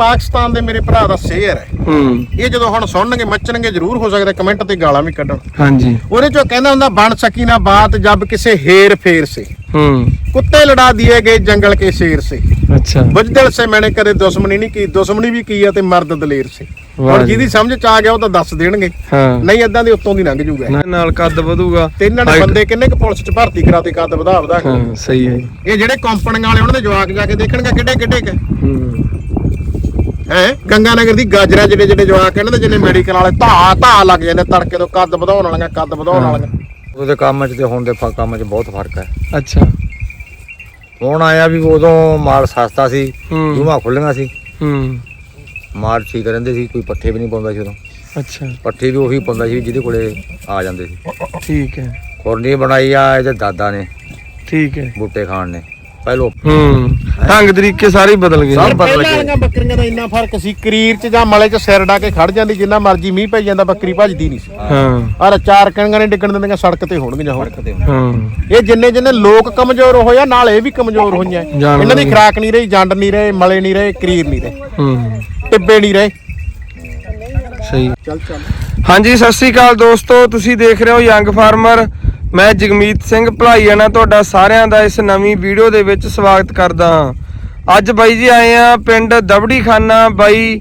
ਪਾਕਿਸਤਾਨ ਦੇ ਮੇਰੇ ਭਰਾ ਦਾ ਸੇਰ ਹੈ। ਹੂੰ। ਇਹ ਜਦੋਂ ਹੁਣ ਸੁਣਨਗੇ ਮੱਚਣਗੇ ਜ਼ਰੂਰ ਹੋ ਸਕਦਾ ਕਮੈਂਟ ਤੇ ਗਾਲਾਂ ਵੀ ਕੱਢਣ। ਹਾਂਜੀ। ਉਹਦੇ ਚੋਂ ਕਹਿੰਦਾ ਹੁੰਦਾ ਬਣ ਸਕੀ ਨਾ ਬਾਤ ਜਬ ਕਿਸੇ ਹੇਰ ਫੇਰ ਸੇ। ਹੂੰ। ਕੁੱਤੇ ਲੜਾ ਦਿਏ ਗਏ ਜੰਗਲ ਕੇ ਸ਼ੇਰ ਸੇ। ਅੱਛਾ। ਬੁਝਦਲ ਸੇ ਮੈਨੇ ਕਦੇ ਦੁਸ਼ਮਣੀ ਨਹੀਂ ਕੀ ਦੁਸ਼ਮਣੀ ਵੀ ਕੀ ਆ ਤੇ ਮਰਦ ਦਲੇਰ ਸੇ। ਹੁਣ ਜਿਹਦੀ ਸਮਝ ਚ ਆ ਗਿਆ ਉਹ ਤਾਂ ਦੱਸ ਦੇਣਗੇ। ਨਹੀਂ ਇਦਾਂ ਦੇ ਉੱਤੋਂ ਦੀ ਲੰਘ ਜੂਗਾ ਨਾ- ਨਾਲ ਕੱਦ ਵਧੂਗਾ। ਤੇ ਇਹਨਾਂ ਨੇ ਬੰਦੇ ਕਿੰਨੇ ਕੁ ਪੁਲਿਸ ਚ ਭਰਤੀ ਕਰਾਤੇ ਕੱਦ ਵਧਾ ਵਧਾ ਕੇ। ਸਹੀ ਹੈ। ਇਹ ਜਿਹੜੇ ਕੰਪਨੀਆਂ ਵਾਲੇ ਉਹਨਾਂ ਦੇ ਜਵਾਕ ਜਾ ਕੇ ਦੇਖਣਗੇ ਕਿੱਡੇ ਕਿੱਡੇ ਕੁ। ਗੰਗਾ ਨਗਰ ਦੀ ਗਾਜਰਾ ਜਿਹੜੇ ਜਿਹੜੇ ਜਵਾਕ ਇਹਨਾਂ ਦੇ ਜਿਹਨੇ ਮੈਡੀਕਲ ਵਾਲੇ ਧਾ ਧਾ ਲੱਗ ਜਾਂਦੇ ਤੜਕੇ ਤੋਂ ਕੱਦ ਵਧਾਉਣ ਵਾਲੀਆਂ ਕੱਦ ਵਧਾਉਣ ਹਾਂ। ਵਾਲੀਆਂ। ਉਹਦੇ ਕੰਮ 'ਚ ਤੇ ਹੁਣ ਦੇ ਫ- ਕੰਮ 'ਚ ਬਹੁਤ ਫ਼ਰਕ ਹੈ। ਅੱਛਾ। ਹੁਣ ਆਇਆ ਵੀ ਉਦੋਂ ਮਾਲ ਸਸਤਾ ਸੀ ਹੂੰ। ਜੂਮਾ ਖੁੱਲੀਆਂ ਸੀ। ਹੂੰ। ਮਾਲ ਠੀਕ ਰਹਿੰਦੇ ਸੀ ਕੋਈ ਪੱਠੇ ਵੀ ਨਹੀਂ ਪਾਉਂਦਾ ਸੀ ਉਦੋਂ। ਅੱਛਾ। ਪੱਠੇ ਵੀ ਉਹੀ ਪਾਉਂਦਾ ਸੀ ਜਿਹਦੇ ਕੋਲੇ ਆ ਜਾਂਦੇ ਸੀ। ਠੀਕ ਹੈ। ਖੁਰਨੀ ਬਣਾਈ ਆ ਇਹਦੇ ਦਾਦਾ ਨੇ ਠੀਕ ਹੈ। ਬੂਟੇ ਖਾਣ ਨੇ। ਪਹਿਲੋ ਹੂੰ। ਢੰਗ ਤਰੀਕੇ ਸਾਰੇ ਹੀ ਬਦਲ ਗਏ ਸਭ ਬਦਲ ਪਹਿਲਾਂ ਗਏ। ਵਾਲੀਆਂ ਬੱਕਰੀਆਂ ਦਾ ਇੰਨਾ ਫ਼ਰਕ ਸੀ ਕਰੀਰ ਚ ਜਾਂ ਮਲੇ ਚ ਸਿਰ ਡਾ ਕੇ ਖੜ ਜਾਂਦੀ ਜਿੰਨਾ ਮਰਜ਼ੀ ਮੀਂਹ ਪਈ ਜਾਂਦਾ ਬੱਕਰੀ ਭੱਜਦੀ ਨਹੀਂ ਸੀ। ਹਾਂ। ਔਰ ਚਾਰ ਕਣੀਆਂ ਨੇ ਡਿੱਗਣ ਦਿੰਦੀਆਂ ਸੜਕ ਤੇ ਹੋਣਗੀਆਂ ਹੁਣ ਹਾਂ। ਇਹ ਜਿੰਨੇ ਜਿੰਨੇ ਲੋਕ ਕਮਜ਼ੋਰ ਹੋਇਆ ਨਾਲ ਇਹ ਵੀ ਕਮਜ਼ੋਰ ਹੋਈਆਂ। ਜਾਨਵਰ ਇਹਨਾਂ ਦੀ ਵੀ। ਖਰਾਕ ਨਹੀਂ ਰਹੀ ਜੰਡ ਨਹੀਂ ਰਹੇ ਮਲੇ ਨਹੀਂ ਰਹੇ ਕਰੀਰ ਨਹੀਂ ਰਹੇ। ਹੂੰ। ਟਿੱਬੇ ਨਹੀਂ ਰਹੇ। ਸਹੀ। ਚੱਲ ਚੱਲ। ਹਾਂਜੀ ਸਤਿ ਸ੍ਰੀ ਅਕਾਲ ਦੋਸਤੋ ਤੁਸੀਂ ਦੇਖ ਰਹੇ ਹੋ ਯੰਗ ਫਾਰਮਰ। ਮੈਂ ਜਗਮੀਤ ਸਿੰਘ ਭਲਾਈਆਣਾ ਤੁਹਾਡਾ ਸਾਰਿਆਂ ਦਾ ਇਸ ਨਵੀਂ ਵੀਡੀਓ ਦੇ ਵਿੱਚ ਸਵਾਗਤ ਕਰਦਾ ਹਾਂ। ਅੱਜ ਬਾਈ ਜੀ ਆਏ ਆ ਪਿੰਡ ਦਬੜੀ ਖਾਨਾ ਬਾਈ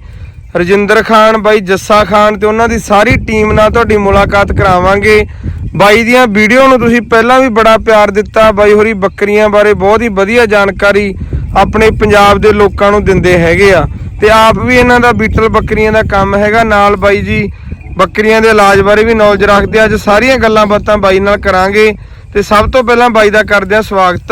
ਰਜਿੰਦਰ ਖਾਨ, ਬਾਈ ਜੱਸਾ ਖਾਨ ਤੇ ਉਹਨਾਂ ਦੀ ਸਾਰੀ ਟੀਮ ਨਾਲ ਤੁਹਾਡੀ ਮੁਲਾਕਾਤ ਕਰਾਵਾਂਗੇ। ਬਾਈ ਦੀਆਂ ਵੀਡੀਓ ਨੂੰ ਤੁਸੀਂ ਪਹਿਲਾਂ ਵੀ ਬੜਾ ਪਿਆਰ ਦਿੱਤਾ, ਬਾਈ ਹੋਰੀ ਬੱਕਰੀਆਂ ਬਾਰੇ ਬਹੁਤ ਹੀ ਵਧੀਆ ਜਾਣਕਾਰੀ ਆਪਣੇ ਪੰਜਾਬ ਦੇ ਲੋਕਾਂ ਨੂੰ ਦਿੰਦੇ ਹੈਗੇ ਆ। ਤੇ ਆਪ ਵੀ ਇਹਨਾਂ ਦਾ ਬੀਟਲ ਬੱਕਰੀਆਂ ਦਾ ਕੰਮ ਹੈਗਾ ਨਾਲ ਬਾਈ ਜੀ। ਬੱਕਰੀਆਂ ਦੇ ਇਲਾਜ ਬਾਰੇ ਵੀ ਨੌਲੇਜ ਰੱਖਦੇ ਅੱਜ ਸਾਰੀਆਂ ਗੱਲਾਂ ਬਾਤਾਂ ਬਾਈ ਨਾਲ ਕਰਾਂਗੇ ਤੇ ਸਭ ਤੋਂ ਪਹਿਲਾਂ ਬਾਈ ਦਾ ਕਰਦੇ ਆ ਸਵਾਗਤ।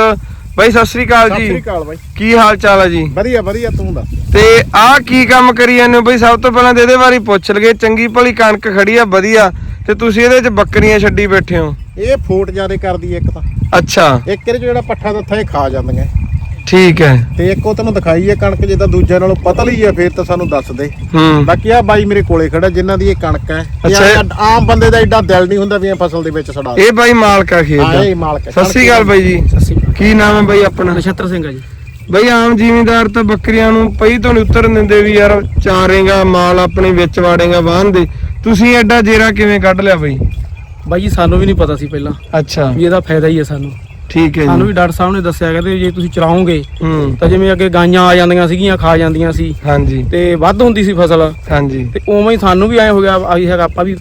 ਬਾਈ ਸਤਿ ਸ੍ਰੀ ਅਕਾਲ ਸਤਿ ਸ੍ਰੀ ਜੀ ਅਕਾਲ ਬਾਈ। ਕੀ ਹਾਲ ਚਾਲ ਆ ਜੀ? ਵਧੀਆ ਵਧੀਆ ਤੂੰ ਦੱਸ? ਤੇ ਆਹ ਕੀ ਕੰਮ ਕਰੀ ਜਾਂਦੇ ਹੋ? ਬਈ ਸਭ ਤੋਂ ਪਹਿਲਾਂ ਤੇ ਇਹਦੇ ਬਾਰੇ ਪੁੱਛ ਲਗੇ ਚੰਗੀ ਭਲੀ ਕਣਕ ਖੜੀ ਆ ਵਧੀਆ। ਤੇ ਤੁਸੀਂ ਇਹਦੇ ਵਿੱਚ ਬੱਕਰੀਆਂ ਛੱਡੀ ਬੈਠੇ ਹੋ? ਇਹ ਫੋਟ ਜਿਆਦੇ ਕਰਦੀ ਇੱਕ ਤਾਂ। ਅੱਛਾ। ਇੱਕ ਇਹਦੇ ਜਿਹੜਾ ਪੱਠਾ ਦਿੱਤਾ ਇਹ ਖਾ ਜਾਂਦੀਆਂ। ਠੀਕ ਹੈ। ਤੇ ਇੱਕ ਉਹ ਤੈਨੂੰ ਦਿਖਾਈ ਹੈ ਕਣਕ ਜੇ ਤਾਂ ਦੂਜਿਆਂ ਨਾਲੋਂ ਪਤਲੀ ਹੈ ਫੇਰ ਤਾਂ ਸਾਨੂੰ ਦੱਸ ਦੇ। ਹੂੰ। ਬਾਕੀ ਆ ਬਾਈ ਮੇਰੇ ਕੋਲੇ ਖੜਾ ਜਿਨ੍ਹਾਂ ਦੀ ਇਹ ਕਣਕ ਹੈ। ਇਹ ਅੱਛਾ, ਆਮ ਬੰਦੇ ਦਾ ਐਡਾ ਦਿਲ ਨਹੀਂ ਹੁੰਦਾ ਵੀ ਇਹ ਫਸਲ ਦੇ ਵਿੱਚ ਸੜਾ ਦੇ। ਇਹ ਬਾਈ ਮਾਲਕਾ ਖੇਤ ਹਾਂ ਦਾ ਇਹ ਮਾਲਕ ਹੈ। ਸਤਿ ਸ੍ਰੀ ਅਕਾਲ ਬਾਈ ਜੀ। ਸਤਿ ਸ਼੍ਰੀ ਅਕਾਲ। ਕੀ ਨਾਮ ਹੈ ਬਾਈ ਆਪਣਾ? ਨਛੱਤਰ ਸਿੰਘ ਆ ਜੀ। ਬਈ ਆਮ ਜ਼ਿਮੀਂਦਾਰ ਤਾਂ ਬੱਕਰੀਆਂ ਨੂੰ ਪਈ ਤੋਂ ਨਹੀਂ ਉਤਰਨ ਦਿੰਦੇ ਵੀ ਯਾਰ ਚਾਰੇਗਾ ਮਾਲ ਆਪਣੇ ਵਿੱਚ ਵਾੜੇਗਾ ਵਾਹਨ ਦੇ। ਤੁਸੀਂ ਐਡਾ ਜੇਰਾ ਕਿਵੇਂ ਕੱਢ ਲਿਆ ਬਈ? ਬਾਈ ਜੀ ਸਾਨੂੰ ਵੀ ਨਹੀਂ ਪਤਾ ਸੀ ਪਹਿਲਾਂ ਅੱਛਾ। ਵੀ ਇਹਦਾ ਫਾਇਦਾ ਹੀ ਹੈ ਸਾਨੂੰ। ਠੀਕ ਹੈ ਸਾਨੂੰ ਜੀ ਵੀ ਡਾਕਟਰ ਸਾਹਿਬ ਨੇ ਦੱਸਿਆ ਕਹਿੰਦੇ ਜੇ ਤੁਸੀਂ ਚਲਾਓਗੇ ਹੂੰ ਤਾਂ ਜਿਵੇਂ ਅੱਗੇ ਗਾਈਆਂ ਆ ਜਾਂਦੀਆਂ ਸੀਗੀਆਂ ਖਾ ਜਾਂਦੀਆਂ ਸੀ ਹਾਂਜੀ। ਤੇ ਵੱਧ ਹੁੰਦੀ ਸੀ ਫਸਲ। ਹਾਂਜੀ। ਤੇ ਉਵੇਂ ਹੀ ਸਾਨੂੰ ਵੀ ਐ ਹੋ ਗਿਆ ਆਈ ਹੈਗਾ ਆਪਾਂ ਵੀ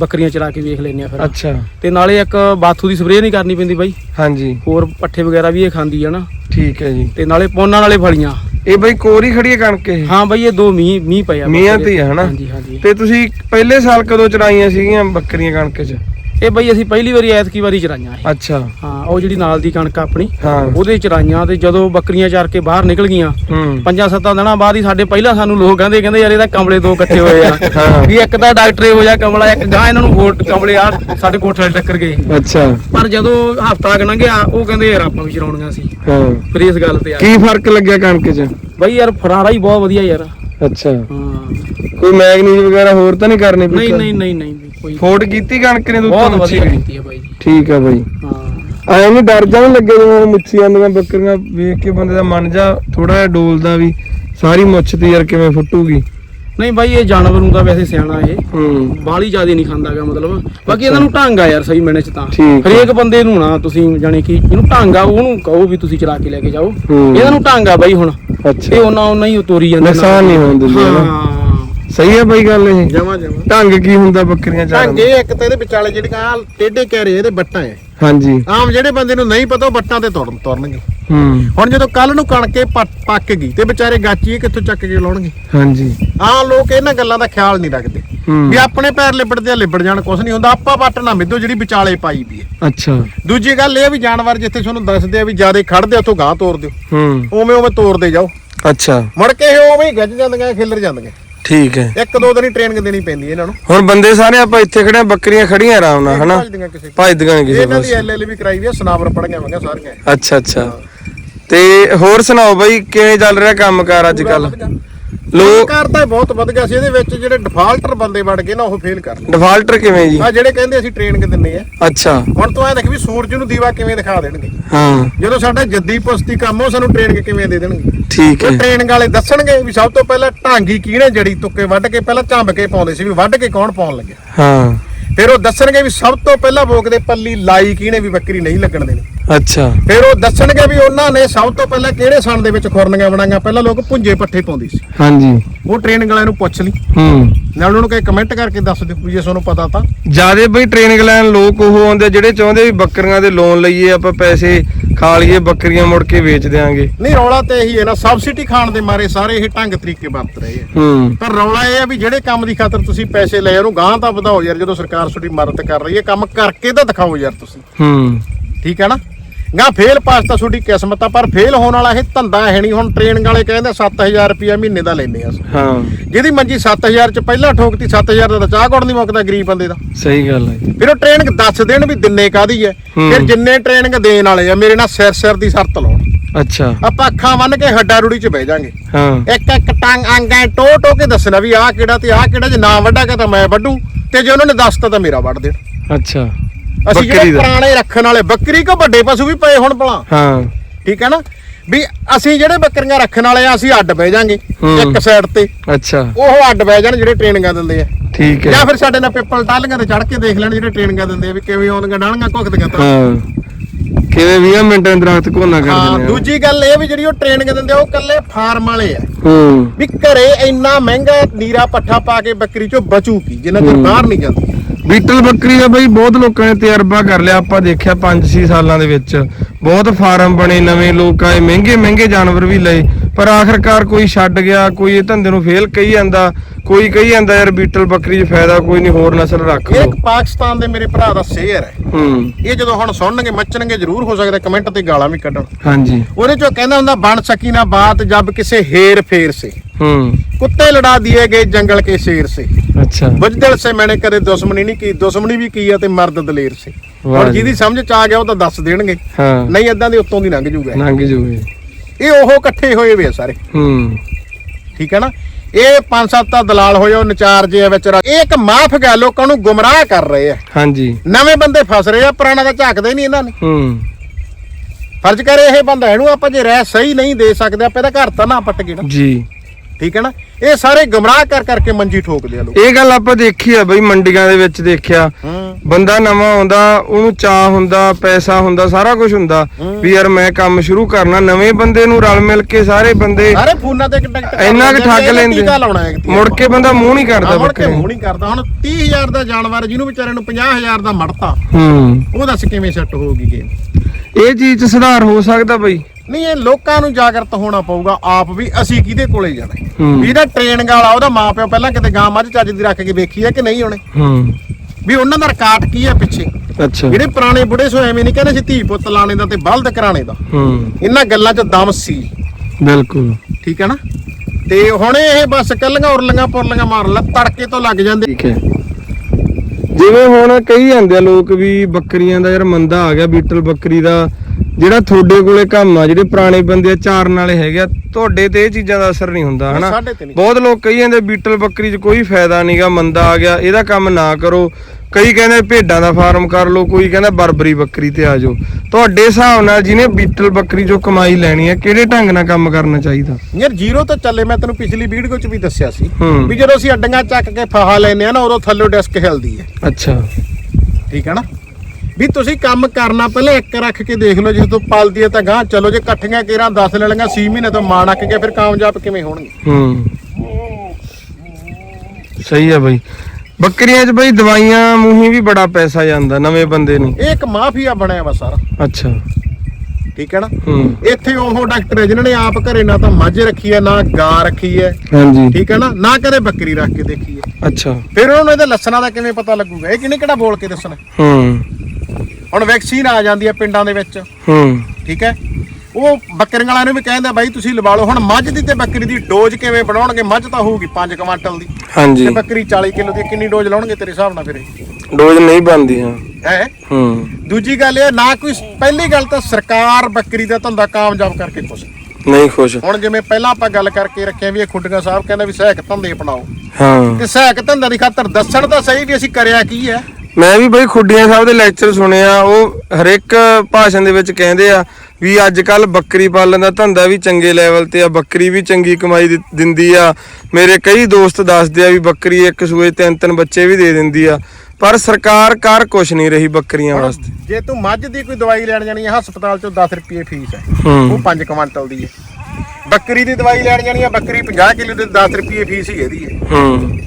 ਬੱਕਰੀਆਂ ਚਰਾ ਕੇ ਵੇਖ ਲੈਨੇ ਆ ਫਿਰ। ਅੱਛਾ। ਤੇ ਨਾਲੇ ਇੱਕ ਬਾਥੂ ਦੀ ਸਪਰੇਅ ਨਹੀਂ ਕਰਨੀ ਪੈਂਦੀ ਬਾਈ। ਹਾਂਜੀ। ਹੋਰ ਪੱਠੇ ਵਗੈਰਾ ਵੀ ਇਹ ਖਾਂਦੀ ਆ ਨਾ। ਠੀਕ ਹੈ ਜੀ। ਤੇ ਨਾਲੇ ਪੌਨਾਂ ਨਾਲੇ ਫਲੀਆਂ। ਇਹ ਬਈ ਕੋਰੀ ਖੜੀ ਹੈ ਕਣਕ ਇਹ? ਹਾਂ ਬਾਈ ਇਹ ਦੋ ਮੀਂਹ ਮੀਂਹ ਪਏ ਆ ਮੀਂਹਾਂ ਤੇ ਹੀ ਹਨਾ? ਹਾਂਜੀ ਹਾਂਜੀ। ਤੇ ਤੁਸੀਂ ਪਹਿਲੇ ਸਾਲ ਕਦੋਂ ਚਰਾਈਆਂ ਸੀਗੀਆਂ ਬੱਕਰੀਆਂ ਕਣਕ 'ਚ? ਇਹ ਬਾਈ ਅਸੀਂ ਪਹਿਲੀ ਵਾਰੀ ਐਤਕੀ ਵਾਰੀ ਚਰਾਈਆਂ ਇਹ। ਅੱਛਾ। ਹਾਂ ਉਹ ਜਿਹੜੀ ਨਾਲ ਦੀ ਕਣਕ ਆ ਆਪਣੀ ਹਾਂ। ਉਹਦੇ ਚਰਾਈਆਂ ਤੇ ਜਦੋਂ ਬੱਕਰੀਆਂ ਚਾਰ ਕੇ ਬਾਹਰ ਨਿਕਲ ਗਈਆਂ ਹੂੰ। ਪੰਜਾਂ ਸੱਤਾਂ ਦਿਨਾਂ ਬਾਅਦ ਹੀ ਸਾਡੇ ਪਹਿਲਾਂ ਸਾਨੂੰ ਲੋਕ ਕਹਿੰਦੇ ਕਹਿੰਦੇ ਯਾਰ ਇਹਦਾ ਕਮਲੇ ਦੋ ਇਕੱਠੇ ਹੋਏ ਆ। ਹਾਂ। ਵੀ ਇੱਕ ਤਾਂ ਡਾਕਟਰ ਹੋ ਜਾ ਕਮਲਾ ਇੱਕ ਗਾਂ ਇਹਨਾਂ ਨੂੰ ਵੋਟ ਕਮਲੇ ਆ ਸਾਡੇ ਕੋਠੇ ਤੇ ਟੱਕਰ ਗਏ। ਅੱਛਾ। ਪਰ ਜਦੋਂ ਹਫਤਾ ਕੁ ਲੰਘਿਆ ਉਹ ਕਹਿੰਦੇ ਯਾਰ ਆਪਾਂ ਵੀ ਚਰਾਉਣੀਆਂ ਸੀ। ਹਾਂ। ਫਿਰ ਇਸ ਗੱਲ ਤੇ ਆ। ਕੀ ਫ਼ਰਕ ਲੱਗਿਆ ਕਣਕ 'ਚ? ਬਈ ਯਾਰ ਫਰਾਰਾ ਹੀ ਬਹੁਤ ਵਧੀਆ ਯਾਰ। ਅੱਛਾ। ਹਾਂ। ਕੋਈ ਮੈਗਨੀਜ਼ ਵਗੈਰਾ ਹੋਰ ਤਾਂ ਨਹੀਂ ਕਰਨੀ ਪਈ ਨਹੀਂ ਨਹੀਂ ਨਹੀਂ ਨਹੀਂ। ਕੋਈ ਫੋਟ ਕੀਤੀ ਕਣਕ ਨੇ ਦੁੱਧ ਬਹੁਤ ਵਧੀਆ ਕੀਤੀ ਹੈ ਬਾਈ ਜੀ। ਠੀਕ ਆ ਬਾਈ। ਹਾਂ। ਐ ਨਹੀਂ ਡਰ ਜਾਂ ਲੱਗੇ ਜਦੋਂ ਮੁੱਛੀ ਆਂਦੀਆਂ ਬੱਕਰੀਆਂ ਵੇਖ ਕੇ ਬੰਦੇ ਦਾ ਮਨ ਜਾ ਥੋੜਾ ਜਿਹਾ ਡੋਲਦਾ ਵੀ ਸਾਰੀ ਮੁੱਛ ਤੇ ਯਾਰ ਕਿਵੇਂ ਫੁੱਟੂਗੀ। ਨਹੀਂ ਬਾਈ ਇਹ ਜਾਨਵਰ ਨੂੰ ਤਾਂ ਵੈਸੇ ਸਿਆਣਾ ਇਹ। ਹੂੰ। ਬਾਲੀ ਜ਼ਿਆਦਾ ਨਹੀਂ ਖਾਂਦਾਗਾ ਮਤਲਬ। ਬਾਕੀ ਇਹਨਾਂ ਨੂੰ ਢੰਗ ਆ ਯਾਰ ਸਹੀ ਮੈਨੇ ਚ ਤਾਂ। ਠੀਕ ਹੈ। ਹਰੇਕ ਬੰਦੇ ਨੂੰ ਨਾ ਤੁਸੀਂ ਜਾਣੀ ਕਿ ਇਹਨੂੰ ਢੰਗ ਆ ਉਹਨੂੰ ਕਹੋ ਵੀ ਤੁਸੀਂ ਚਲਾ ਕੇ ਲੈ ਕੇ ਜਾਓ। ਹੂੰ। ਇਹਨਾਂ ਨੂੰ ਢੰਗ ਆ ਬਾਈ ਹੁਣ। ਅੱਛਾ। ਇਹ ਉਹਨਾਂ ਉਹਨਾਂ ਹੀ ਤੋਰੀ ਜਾਂਦੇ ਨੁਕਸਾਨ ਨਹੀਂ ਹੋਣ ਦਿੰਦੇ ਨਾ। ਹਾਂ ਸਹੀ ਹੈ ਬਾਈ ਗੱਲ ਇਹ। ਜਮਾ ਜਮਾ। ਢੰਗ ਕੀ ਹੁੰਦਾ ਬੱਕਰੀਆਂ ਚਾਰਨ ਢੰਗੇ ਇੱਕ ਤੇ ਇਹਦੇ ਵਿਚਾਲੇ ਜਿਹੜੀਆਂ ਆਹ ਟੇਢੇ ਕਹਿਰੇ ਇਹਦੇ ਬੱਟਾਂ ਐ ਹਾਂਜੀ। ਆਮ ਜਿਹੜੇ ਬੰਦੇ ਨੂੰ ਨਹੀਂ ਪਤਾ ਉਹ ਬੱਟਾਂ ਤੇ ਤੁਰਨ ਤੁਰਨਗੇ। ਹੂੰ। ਹੁਣ ਜਦੋਂ ਕੱਲ ਨੂੰ ਕਣਕੇ ਪੱਕ- ਪੱਕ ਗਈ ਤੇ ਵਿਚਾਰੇ ਗਾਚੀਏ ਕਿੱਥੋਂ ਚੱਕ ਕੇ ਲਾਉਣਗੇ? ਹਾਂਜੀ। ਆਹ ਲੋਕ ਇਹਨਾਂ ਗੱਲਾਂ ਦਾ ਖਿਆਲ ਨਹੀਂ ਰੱਖਦੇ। ਹੂੰ। ਵੀ ਆਪਣੇ ਪੈਰ ਲਿਬੜਦੇ ਆ ਲਿਬੜ ਜਾਣ ਕੁਛ ਨਹੀਂ ਹੁੰਦਾ। ਆਪਾਂ ਵੱਟ ਨਾ ਮਿੱਧੋ ਜਿਹੜੀ ਵਿਚਾਲੇ ਪਾਈ ਵੀ ਹੈ। ਅੱਛਾ। ਦੂਜੀ ਗੱਲ ਇਹ ਆ ਵੀ ਜਾਨਵਰ ਜਿੱਥੇ ਤੁਹਾਨੂੰ ਦੱਸਦੇ ਆ ਵੀ ਜਿਆਦੇ ਖੜਦੇ ਆ, ਉੱਥੋਂ ਗਾਂ ਤੋਰ ਦਿਓ। ਹੂੰ। ਉਵੇਂ ਉਵੇਂ ਤੋਰਦੇ ਜਾਓ। ਅੱਛਾ। ਮੁੜ ਕੇ ਇਹ ਉਵੇਂ ਹੀ ਗੱਜ ਜਾਂਦੀਆਂ ਖਿੱਲਰ ਜਾਂਦੀਆਂ। ਠੀਕ ਹੈ। ਇੱਕ ਦੋ ਦਿਨ ਹੀ ਟ੍ਰੇਨਿੰਗ ਦੇਣੀ ਪੈਂਦੀ ਹੈ ਇਹਨਾਂ ਨੂੰ। ਹੁਣ ਬੰਦੇ ਸਾਰੇ ਆਪਾਂ ਇੱਥੇ ਖੜੇ ਆ ਬੱਕਰੀਆਂ ਖੜੀਆਂ ਆਰਾਮ ਨਾਲ ਹਨਾ? ਭੱਜਦੀਆਂ ਕਿਸੇ ਭੱਜਦੀਆਂ ਕਿਸੇ ਇਹਨਾਂ ਦੀ ਪਾਸੇ। ਐਲਐਲ ਵੀ ਕਰਾਈ ਵੀ ਆ ਸਨਾਵਰ ਪੜੀਆਂ ਵਾਂਗਾ ਸਾਰੀਆਂ। ਅੱਛਾ ਅੱਛਾ। ਤੇ ਹੋਰ ਸੁਣਾਓ ਬਾਈ ਕਿਵੇਂ ਚੱਲ ਰਿਹਾ ਕੰਮਕਾਰ ਅੱਜ ਕੱਲ ਲੋਕ ਕਾਰ ਤਾਂ ਬਹੁਤ ਵਧ ਗਿਆ ਸੀ ਇਹਦੇ ਵਿੱਚ ਜਿਹੜੇ ਡਿਫਾਲਟਰ ਬੰਦੇ ਵੜ ਗਏ ਨਾ ਉਹ ਫੇਲ ਕਰ ਡਿਫਾਲਟਰ ਕਿਵੇਂ ਜੀ? ਆ ਜਿਹੜੇ ਕਹਿੰਦੇ ਅਸੀਂ ਟ੍ਰੇਨਿੰਗ ਦਿੰਨੇ ਆ। ਅੱਛਾ। ਹੁਣ ਤੂੰ ਐ ਦੇਖ ਵੀ ਸੂਰਜ ਨੂੰ ਦੀਵਾ ਕਿਵੇਂ ਦਿਖਾ ਦੇਣਗੇ। ਹਾਂ। ਜਦੋਂ ਸਾਡਾ ਜੱਦੀ ਪੁਸਤੀ ਕੰਮ ਉਹ ਸਾਨੂੰ ਟ੍ਰੇਨਿੰਗ ਕਿਵੇਂ ਦੇ ਦੇਣਗੇ? ਠੀਕ ਹੈ। ਟ੍ਰੇਨਿੰਗ ਵਾਲੇ ਦੱਸਣਗੇ ਵੀ ਸਭ ਤੋਂ ਪਹਿਲਾਂ ਢਾਂਗੀ ਕਿਹਨੇ ਜੜੀ ਤੁੱਕੇ ਵੱਢ ਕੇ ਪਹਿਲਾਂ ਝੰਬ ਕੇ ਪਾਉਂਦੇ ਸੀ ਵੀ ਵੱਢ ਕੇ ਕੌਣ ਪਾਉਣ ਲੱਗਿਆ। ਹਾਂ। ਫਿਰ ਉਹ ਦੱਸਣਗੇ ਵੀ ਸਭ ਤੋਂ ਪਹਿਲਾਂ ਬੋਕ ਦੇ ਪੱਲੀ ਲਾਈ ਕਿਹਨੇ ਵੀ ਬੱਕਰੀ ਨਹੀਂ ਲੱਗਣ ਦੇਣੀ। ਅੱਛਾ। ਫਿਰ ਉਹ ਦੱਸਣਗੇ ਵੀ ਉਹਨਾਂ ਨੇ ਸਭ ਤੋਂ ਪਹਿਲਾਂ ਕਿਹੜੇ ਸਣ ਦੇ ਵਿੱਚ ਖੁਰਨੀਆਂ ਬਣਾਈਆਂ? ਪਹਿਲਾਂ ਲੋਕ ਪੁੰਜੇ ਪੱਠੇ ਪਾਉਂਦੇ ਸੀ। ਹਾਂਜੀ। ਉਹ ਟ੍ਰੇਨਿੰਗ ਵਾਲਿਆਂ ਨੂੰ ਪੁੱਛ ਲਈ। ਹੂੰ। ਨਾਲ ਉਹਨਾਂ ਨੂੰ ਕਹੇ ਕਮੈਂਟ ਕਰਕੇ ਦੱਸ ਦਿਓ ਜੇ ਤੁਹਾਨੂੰ ਪਤਾ ਤਾਂ। ਜਿਆਦੇ ਬਈ ਟ੍ਰੇਨਿੰਗ ਲੈਣ ਲੋਕ ਉਹ ਆਉਂਦੇ ਜਿਹੜੇ ਚਾਹੁੰਦੇ ਵੀ ਬੱਕਰੀਆਂ ਦੇ ਲੋਨ ਲਈਏ ਆਪਾਂ ਪੈਸੇ ਖਾ ਲਈਏ ਬੱਕਰੀਆਂ ਮੁੜ ਕੇ ਵੇਚ ਦਿਆਂਗੇ। ਨਹੀਂ ਰੌਲਾ ਤੇ ਇਹੀ ਹੈ ਨਾ ਸਬਸਿਡੀ ਖਾਣ ਦੇ ਮਾਰੇ ਸਾਰੇ ਇਹ ਢੰਗ ਤਰੀਕੇ ਵਰਤ ਰਹੇ ਆ। ਹੂੰ। ਪਰ ਰੌਲਾ ਇਹ ਆ ਵੀ ਜਿਹੜੇ ਕੰਮ ਦੀ ਖਾਤਰ ਤੁਸੀਂ ਪੈਸੇ ਲਏ ਉਹਨੂੰ ਗਾਂ ਤਾਂ ਵਧਾਓ ਯਾਰ ਜਦੋਂ ਸਰਕਾਰ ਤੁਹਾਡੀ ਮਦਦ ਕਰ ਰਹੀ ਹੈ ਕੰਮ ਕਰਕੇ ਤਾਂ ਦਿਖਾਓ ਯਾਰ ਤੁਸੀਂ। ਹੂੰ। ਠੀਕ ਹੈ ਨਾ? ਗਾਂ ਫੇਲ ਪਾਸ ਤਾਂ ਤੁਹਾਡੀ ਕਿਸਮਤ ਆ ਪਰ ਫੇਲ ਹੋਣ ਵਾਲਾ ਇਹ ਧੰਦਾ ਹੈ ਨਹੀਂ। ਹੁਣ ਟ੍ਰੇਨਿੰਗ ਵਾਲੇ ਕਹਿੰਦੇ 7000 ਰੁਪਇਆ ਮਹੀਨੇ ਦਾ ਲੈਨੇ ਆ। ਹਾਂ। ਜਿਹਦੀ ਮੰਜੀ 7000 ਚ ਪਹਿਲਾਂ ਠੋਕਤੀ 7000 ਦਾ ਚਾਹ ਗੁੜ ਨਹੀਂ ਮੁੱਕਦਾ ਗਰੀਬ ਬੰਦੇ ਦਾ। ਸਹੀ ਗੱਲ ਹੈ। ਫਿਰ ਉਹ ਟ੍ਰੇਨਿੰਗ ਦੱਸ ਦੇਣ ਵੀ ਦਿੰਨੇ ਕਾਦੀ ਹੈ। ਫਿਰ ਜਿੰਨੇ ਟ੍ਰੇਨਿੰਗ ਦੇਣ ਵਾਲੇ ਆ ਮੇਰੇ ਨਾਲ ਸਿਰ ਸਿਰ ਦੀ ਸ਼ਰਤ ਲਾਉਣ। ਅੱਛਾ। ਆਪਾਂ ਅੱਖਾਂ ਬੰਨ ਕੇ ਹੱਡਾ ਰੂੜੀ ਚ ਬਹਿ ਜਾਾਂਗੇ। ਹਾਂ। ਇੱਕ ਇੱਕ ਟੰਗ ਅੰਗਾਂ ਟੋ ਟੋ ਕੇ ਦੱਸਣਾ ਵੀ ਆਹ ਕਿਹੜਾ ਤੇ ਆਹ ਕਿਹੜਾ ਜੇ ਨਾ ਵੱਡਾ ਤਾਂ ਮੈਂ ਵੱਡੂ ਤੇ ਜੇ ਉਹਨਾਂ ਨੇ ਦੱਸਤਾ ਤਾਂ ਮੇਰਾ ਵੱਢ ਦੇਣ। ਅੱਛਾ। ਅਸੀਂ ਜਿਹੜੇ ਪੁਰਾਣੇ ਰੱਖਣ ਵਾਲੇ ਬੱਕਰੀ ਕੋ ਵੱਡੇ ਪਸ਼ੂ ਵੀ ਪਏ ਹੁਣ ਭਲਾ। ਹਾਂ। ਠੀਕ ਹੈ ਨਾ? ਵੀ ਅਸੀਂ ਜਿਹੜੇ ਬੱਕਰੀਆਂ ਰੱਖਣ ਵਾਲੇ ਆ ਅਸੀਂ ਅੱਡ ਬਹਿ ਜਾਾਂਗੇ। ਇੱਕ ਸਾਈਡ ਤੇ। ਅੱਛਾ। ਉਹ ਅੱਡ ਬਹਿ ਜਾਣ ਜਿਹੜੇ ਟ੍ਰੇਨਿੰਗਾਂ ਦਿੰਦੇ ਆ। ਠੀਕ ਹੈ। ਜਾਂ ਫਿਰ ਸਾਡੇ ਨਾਲ ਪਿੱਪਲ ਟਾਲੀਆਂ ਤੇ ਚੜ ਕੇ ਦੇਖ ਲੈਣ ਜਿਹੜੇ ਟ੍ਰੇਨਿੰਗਾਂ ਦਿੰਦੇ ਆ ਵੀ ਕਿਵੇਂ ਆਉਂਦੀਆਂ ਡਾਣੀਆਂ ਘੁੱਕਦੀਆਂ ਤਾਂ। ਹਾਂ। ਕਿਵੇਂ 20 ਮਿੰਟਾਂ ਦੇ ਦਰਖਤ ਕੋਨਾ ਕਰ ਦਿੰਦੇ ਆ। ਦੂਜੀ ਗੱਲ ਇਹ ਵੀ ਜਿਹੜੀ ਉਹ ਟ੍ਰੇਨਿੰਗ ਦਿੰਦੇ ਆ ਉਹ ਕੱਲੇ ਫਾਰਮ ਵਾਲੇ ਆ। ਹੂੰ। ਵੀ ਘਰੇ ਇੰਨਾ ਮਹਿੰਗਾ ਨੀਰਾ ਪੱਠਾ ਪਾ ਕੇ ਬੱਕਰੀ ਚੋਂ ਬਚੂ ਕੀ ਜਿੰਨਾ ਚਿਰ। ਬਾਹਰ ਨਹੀਂ ਜਾਂਦੀ। ਬੀਟਲ ਬੱਕਰੀ ਦਾ ਬਈ ਬਹੁਤ ਲੋਕਾਂ ਨੇ ਤਜਰਬਾ ਕਰ ਲਿਆ, ਆਪਾਂ ਦੇਖਿਆ 5-6 ਸਾਲਾਂ ਦੇ ਵਿੱਚ। ਬਹੁਤ ਫਾਰਮ ਬਣੇ ਨਵੇਂ ਲੋਕ ਆਏ ਮਹਿੰਗੇ ਮਹਿੰਗੇ ਜਾਨਵਰ ਵੀ ਲਏ, ਪਰ ਆਖਰਕਾਰ ਕੋਈ ਛੱਡ ਗਿਆ, ਕੋਈ ਇਹ ਧੰਦੇ ਨੂੰ ਫੇਲ ਕਹੀ ਜਾਂਦਾ। ਕੋਈ ਕਹੀ ਜਾਂਦਾ ਯਾਰ ਬੀਟਲ ਬੱਕਰੀ 'ਚ ਫਾਇਦਾ ਕੋਈ ਨਹੀਂ ਹੋਰ ਨਸਲ ਰੱਖ ਲਓ। ਇੱਕ ਪਾਕਿਸਤਾਨ ਦੇ ਮੇਰੇ ਭਰਾ ਦਾ ਸ਼ੇਅਰ ਹੈ। ਹੂੰ। ਇਹ ਜਦੋਂ ਹੁਣ ਸੁਣਨਗੇ ਮੱਚਣਗੇ ਜ਼ਰੂਰ ਹੋ ਸਕਦਾ ਕਮੈਂਟ ਤੇ ਗਾਲਾਂ ਵੀ ਕੱਢਣ। ਹਾਂਜੀ। ਉਹਦੇ ਚੋਂ ਕਹਿੰਦਾ ਹੁੰਦਾ ਬਣ ਸਕੀ ਨਾ ਬਾਤ ਜਬ ਕਿਸੇ ਹੇਰ ਫੇਰ ਸੇ। ਹੂੰ। ਕੁੱਤੇ ਲੜਾ ਦਿਏ ਗਏ ਜੰਗਲ ਕੇ ਸ਼ੇਰ ਸੇ। ਅੱਛਾ। ਬੁਝਦਲ ਸੇ ਮੈਨੇ ਕਦੇ ਦੁਸ਼ਮਣੀ ਨਹੀਂ ਕੀ ਦੁਸ਼ਮਣੀ ਵੀ ਕੀ ਆ ਤੇ ਮਰਦ ਦਲੇਰ ਸੇ। ਹੁਣ ਜਿਹਦੀ ਸਮਝ ਚ ਆ ਗਿਆ ਉਹ ਤਾਂ ਦੱਸ ਦੇਣਗੇ। ਹਾਂ। ਨਹੀਂ ਇਦਾਂ ਦੇ ਉੱਤੋਂ ਦੀ ਲੰਘ ਜੂਗਾ। ਲੰਘ ਜੂਗੇ। ਇਹ ਉਹ ਇਕੱਠੇ ਹੋਏ ਵੇ ਸਾਰੇ। ਹੂੰ। ਠੀਕ ਹੈ ਨਾ? ਇਹ ਪੰਜ ਸੱਤ ਤਾਂ ਦਲਾਲ ਹੋਏ ਉਹ ਨਚਾਰ ਜੇ ਵਿੱਚ ਇਹ ਇੱਕ ਮਾਫ ਹੈ ਲੋਕਾਂ ਨੂੰ ਗੁੰਮਰਾਹ ਕਰ ਰਹੇ ਆ। ਹਾਂਜੀ। ਨਵੇਂ ਬੰਦੇ ਫਸ ਰਹੇ ਆ ਪੁਰਾਣਾ ਤਾਂ ਝਾਕਦੇ ਨਹੀਂ ਇਹਨਾਂ ਨੇ। ਹੂੰ। ਫਰਜ਼ ਕਰੇ ਇਹ ਬੰਦਾ ਇਹਨੂੰ ਆਪਾਂ ਜੇ ਰਹਿ ਸਹੀ ਨਹੀਂ ਦੇ ਸਕਦੇ ਆਪਾਂ ਇਹਦਾ ਘਰ ਤਾਂ ਨਾ ਪੱਟ ਨਾ। ਜੀ। ਠੀਕ ਹੈ ਨਾ? ਇਹ ਸਾਰੇ ਗੁੰਮਰਾਹ ਕਰ ਕਰਕੇ ਮੰਜੀ ਠੋਕਦੇ ਆ ਲੋਕ। ਇਹ ਗੱਲ ਆਪਾਂ ਦੇਖੀ ਆ ਬਈ ਮੰਡੀਆਂ ਦੇ ਵਿੱਚ ਦੇਖਿਆ। ਬੰਦਾ ਨਵਾਂ ਆਉਂਦਾ ਉਹਨੂੰ ਚਾਹ ਹੁੰਦਾ ਪੈਸਾ ਹੁੰਦਾ ਸਾਰਾ ਕੁਝ ਹੁੰਦਾ। ਵੀ ਯਾਰ ਮੈਂ ਕੰਮ ਸ਼ੁਰੂ ਕਰਨਾ ਨਵੇਂ ਬੰਦੇ ਨੂੰ ਰਲ ਮਿਲ ਕੇ ਸਾਰੇ ਬੰਦੇ ਸਾਰੇ ਫੋਨਾਂ ਤੇ ਟਿਕਟ ਕਰ ਇੰਨਾ ਕੁ ਠੱਗ ਲੈਂਦੇ। ਮੁੜ ਕੇ ਬੰਦਾ। ਮੂੰਹ ਨਹੀਂ ਕਰਦਾ ਮੁੜ ਕੇ ਮੂੰਹ ਨਹੀਂ ਕਰਦਾ। ਹੁਣ 30000 ਦਾ ਜਾਨਵਰ ਜਿਹਨੂੰ ਵਿਚਾਰੇ ਨੂੰ 50000 ਦਾ ਮੜਤਾ ਹੂੰ। ਉਹ ਦੱਸ ਕਿਵੇਂ ਸੈੱਟ ਹੋਊਗੀ ਗੇਮ ਇਹ ਚੀਜ਼ 'ਚ ਸੁਧਾਰ ਹੋ ਸਕਦਾ ਬਈ। ਨਹੀਂ ਇਹ ਲੋਕਾਂ ਨੂੰ ਜਾਗਰਤ ਹੋਣਾ ਪਊਗਾ ਆਪ ਵੀ ਅਸੀਂ ਕਿਹਦੇ ਕੋਲੇ ਜਾਣਾ? ਹੈ? ਹੂੰ। ਵੀ ਇਹਦਾ ਟ੍ਰੇਨਿੰਗ ਵਾਲਾ ਉਹਦਾ ਮਾਪਿਓ ਪਹਿਲਾਂ ਕਿਤੇ ਗਾਂ ਮੱਝ ਚੱਜ ਦੀ ਰੱਖ ਕੇ ਵੇਖੀ ਹੈ ਕਿ ਨਹੀਂ ਉਹਨੇ? ਹੂੰ। ਵੀ ਉਹਨਾਂ ਦਾ ਰਿਕਾਰਡ ਕੀ ਹੈ ਪਿੱਛੇ? ਅੱਛਾ। ਜਿਹੜੇ ਪੁਰਾਣੇ ਬੁੱਢੇ ਸੋ ਐਵੇਂ ਨਹੀਂ ਕਹਿੰਦੇ ਸੀ ਧੀ ਪੁੱਤ ਲਾਣੇ ਦਾ ਤੇ ਬਲਦ ਕਰਾਣੇ ਦਾ। ਹੂੰ। ਇਹਨਾਂ ਗੱਲਾਂ 'ਚ ਦਮ ਸੀ। ਬਿਲਕੁਲ। ਠੀਕ ਹੈ ਨਾ? ਤੇ ਹੁਣ ਇਹ ਬਸ ਕੱਲੀਆਂ ਉਰਲੀਆਂ ਪੁਰਲੀਆਂ ਮਾਰ ਲੈ ਤੜਕੇ ਤੋਂ ਲੱਗ ਜਾਂਦੇ। ਠੀਕ ਹੈ। ਜਿਵੇਂ ਹੁਣ ਕਹੀ ਜਾਂਦੇ ਆ ਲੋਕ ਵੀ ਬੱਕਰੀਆਂ ਦਾ ਯਾਰ ਮੰਦਾ ਆ ਗਿਆ ਬੀਟਲ ਬੱਕਰੀ ਦਾ ਜਿਹੜਾ ਤੁਹਾਡੇ ਕੋਲੇ ਕੰਮ ਆ ਜਿਹੜੇ ਪੁਰਾਣੇ ਬੰਦੇ ਆ ਚਾਰਨ ਵਾਲੇ ਹੈਗੇ ਆ ਤੁਹਾਡੇ ਤੇ ਇਹ ਚੀਜ਼ਾਂ ਦਾ ਅਸਰ ਨਹੀਂ ਹੁੰਦਾ ਹਨਾ? ਸਾਡੇ ਤੇ ਨਹੀਂ। ਬਹੁਤ ਲੋਕ ਕਹੀ ਜਾਂਦੇ ਬੀਟਲ ਬੱਕਰੀ 'ਚ ਕੋਈ ਫਾਇਦਾ ਨਹੀਂਗਾ ਮੰਦਾ ਆ ਗਿਆ ਇਹਦਾ ਕੰਮ ਨਾ ਕਰੋ। ਕਈ ਕਹਿੰਦੇ ਭੇਡਾਂ ਦਾ ਫਾਰਮ ਕਰ ਲਓ ਕੋਈ ਕਹਿੰਦਾ ਬਰਬਰੀ ਬੱਕਰੀ ਤੇ ਆ ਜਾਓ। ਤੁਹਾਡੇ ਹਿਸਾਬ ਨਾਲ ਜਿਹਨੇ ਬੀਟਲ ਬੱਕਰੀ 'ਚੋਂ ਕਮਾਈ ਲੈਣੀ ਹੈ ਕਿਹੜੇ ਢੰਗ ਨਾਲ ਕੰਮ ਕਰਨਾ ਚਾਹੀਦਾ? ਯਾਰ ਜ਼ੀਰੋ ਤੋਂ ਚੱਲੇ ਮੈਂ ਤੈਨੂੰ ਪਿਛਲੀ ਵੀਡੀਓ 'ਚ ਵੀ ਦੱਸਿਆ ਸੀ ਹੂੰ। ਵੀ ਜਦੋਂ ਅਸੀਂ ਅੱਡੀਆਂ ਚੱਕ ਕੇ ਫਾਹਾ ਲੈਨੇ ਆ ਨਾ ਉਦੋਂ ਥੱਲੇ ਡਿਸਕ ਹਿਲਦੀ ਹੈ। ਅੱਛਾ। ਠੀਕ ਹੈ ਨਾ? ਵੀ ਤੁਸੀਂ ਕੰਮ ਕਰਨਾ ਪਹਿਲਾਂ ਇੱਕ ਰੱਖ ਕੇ ਦੇਖ ਲਓ ਜੇ ਤੋਂ ਪਲਦੀ ਹੈ ਤਾਂ ਗਾਂ ਚਲੋ ਜੇ ਇਕੱਠੀਆਂ ਕੇਰਾਂ 10 ਲੈ ਲਈਆਂ 6 ਮਹੀਨੇ ਤੋਂ ਮਾਣ ਅੱਕ ਗਿਆ ਫਿਰ ਕਾਮਯਾਬ ਕਿਵੇਂ ਹੋਣਗੇ? ਹੂੰ। ਸਹੀ ਹੈ ਬਈ। ਬੱਕਰੀਆਂ 'ਚ ਬਈ ਦਵਾਈਆਂ ਮੂੰਹੀ ਵੀ ਬੜਾ ਪੈਸਾ ਜਾਂਦਾ ਨਵੇਂ ਬੰਦੇ ਨੂੰ। ਇਹ ਇੱਕ ਮਾਫੀਆ ਬਣਿਆ ਵਾ ਸਾਰਾ। ਅੱਛਾ। ਠੀਕ ਹੈ ਨਾ? ਹੂੰ। ਇੱਥੇ ਉਹ ਡਾਕਟਰ ਹੈ ਜਿਨ੍ਹਾਂ ਨੇ ਆਪ ਘਰੇ ਨਾ ਤਾਂ ਮੱਝ ਰੱਖੀ ਹੈ ਨਾ ਗਾਂ ਰੱਖੀ ਹੈ। ਹਾਂਜੀ। ਠੀਕ ਹੈ ਨਾ? ਨਾ ਕਦੇ ਬੱਕਰੀ ਰੱਖ ਕੇ ਦੇਖੀ ਹੈ। ਅੱਛਾ। ਫਿਰ ਉਹਨਾਂ ਨੂੰ ਇਹਦੇ ਲੱਛਣਾਂ ਦਾ ਕਿਵੇਂ ਪਤਾ ਲੱਗੂਗਾ? ਇਹ ਕਿਹਨੇ ਕਿਹੜਾ ਬੋਲ ਕੇ ਦੱਸਣਾ? ਹੂੰ। ਹੁਣ ਵੈਕਸੀਨ ਆ ਜਾਂਦੀ ਹੈ ਪਿੰਡਾਂ ਦੇ ਵਿੱਚ। ਹੂੰ। ਠੀਕ ਹੈ? ਉਹ ਬੱਕਰੀਆਂ ਵਾਲਿਆਂ ਨੂੰ ਵੀ ਕਹਿੰਦਾ ਬਾਈ ਤੁਸੀਂ ਲਵਾ ਲਓ। ਹੁਣ ਮੱਝ ਦੀ ਤੇ ਬੱਕਰੀ ਦੀ ਡੋਜ਼ ਕਿਵੇਂ ਬਣਾਉਣਗੇ? ਮੱਝ ਤਾਂ ਹੋਊਗੀ 5 ਕੁਆਂਟਲ ਦੀ। ਹਾਂਜੀ। ਤੇ ਬੱਕਰੀ 40 ਕਿਲੋ ਦੀ ਕਿੰਨੀ ਡੋਜ਼ ਲਾਉਣਗੇ ਤੇਰੇ ਹਿਸਾਬ ਨਾਲ ਫਿਰ ਇਹ? ਡੋਜ਼ ਨਹੀਂ ਬਣਦੀ ਹਾਂ। ਹੈ? ਹੂੰ। ਦੂਜੀ ਗੱਲ ਇਹ ਨਾ ਕੋਈ ਪਹਿਲੀ ਗੱਲ ਤਾਂ ਸਰਕਾਰ ਬੱਕਰੀ ਦਾ ਧੰਦਾ ਕਾਮਯਾਬ ਕਰਕੇ ਖੁਸ਼। ਨਹੀਂ ਖੁਸ਼। ਹੁਣ ਜਿਵੇਂ ਪਹਿਲਾਂ ਆਪਾਂ ਗੱਲ ਕਰਕੇ ਰੱਖਿਆ ਵੀ ਇਹ ਖੁੱਡੀਆਂ ਸਾਹਿਬ ਕਹਿੰਦਾ ਵੀ ਸਹਾਇਕ ਧੰਦੇ ਅਪਣਾਓ। ਹਾਂ। ਤੇ ਸਹਾਇਕ ਧੰਦਾ ਦੀ ਖਾਤਰ ਦੱਸਣ ਤਾਂ ਸਹੀ ਵੀ ਅਸੀਂ ਕਰਿਆ ਕੀ ਹੈ। ਮੈਂ ਵੀ ਬਈ ਖੁੱਡੀਆਂ ਸਾਹਿਬ ਦੇ ਲੈਕਚਰ ਸੁਣਿਆ ਉਹ ਹਰ ਇੱਕ ਭਾਸ਼ਣ ਦੇ ਵਿੱਚ ਕਹਿੰਦੇ ਆ ਵੀ ਅੱਜ ਕੱਲ ਬੱਕਰੀ ਪਾਲਣ ਦਾ ਧੰਦਾ ਵੀ ਚੰਗੇ ਲੈਵਲ ਤੇ ਆ ਬੱਕਰੀ ਵੀ ਚੰਗੀ ਕਮਾਈ ਦਿੰਦੀ ਆ। ਮੇਰੇ ਕਈ ਦੋਸਤ ਦੱਸਦੇ ਆ ਵੀ ਬੱਕਰੀ ਇੱਕ ਸੂਏ ਤਿੰਨ ਤਿੰਨ ਬੱਚੇ ਵੀ ਦੇ ਦਿੰਦੀ ਆ। ਪਰ ਸਰਕਾਰ ਕਰ ਕੁਛ ਨਹੀਂ ਰਹੀ ਬੱਕਰੀਆਂ ਵਾਸਤੇ। ਜੇ ਤੂੰ ਮੱਝ ਦੀ ਕੋਈ ਦਵਾਈ ਲੈਣ ਜਾਣੀ ਹੈ ਹਸਪਤਾਲ ਚੋਂ 10 ਰੁਪਏ ਫੀਸ ਹੈ ਹੂੰ। ਉਹ 5 ਕੁਇੰਟਲ ਦੀ ਹੈ ਬੱਕਰੀ ਦੀ ਦਵਾਈ ਲੈਣ ਜਾਣੀ ਹੈ ਬੱਕਰੀ 50 ਕਿਲੋ ਦੀ 10 ਰੁਪਏ ਫੀਸ ਹੀ ਇਹਦੀ ਹੈ ਹੂੰ।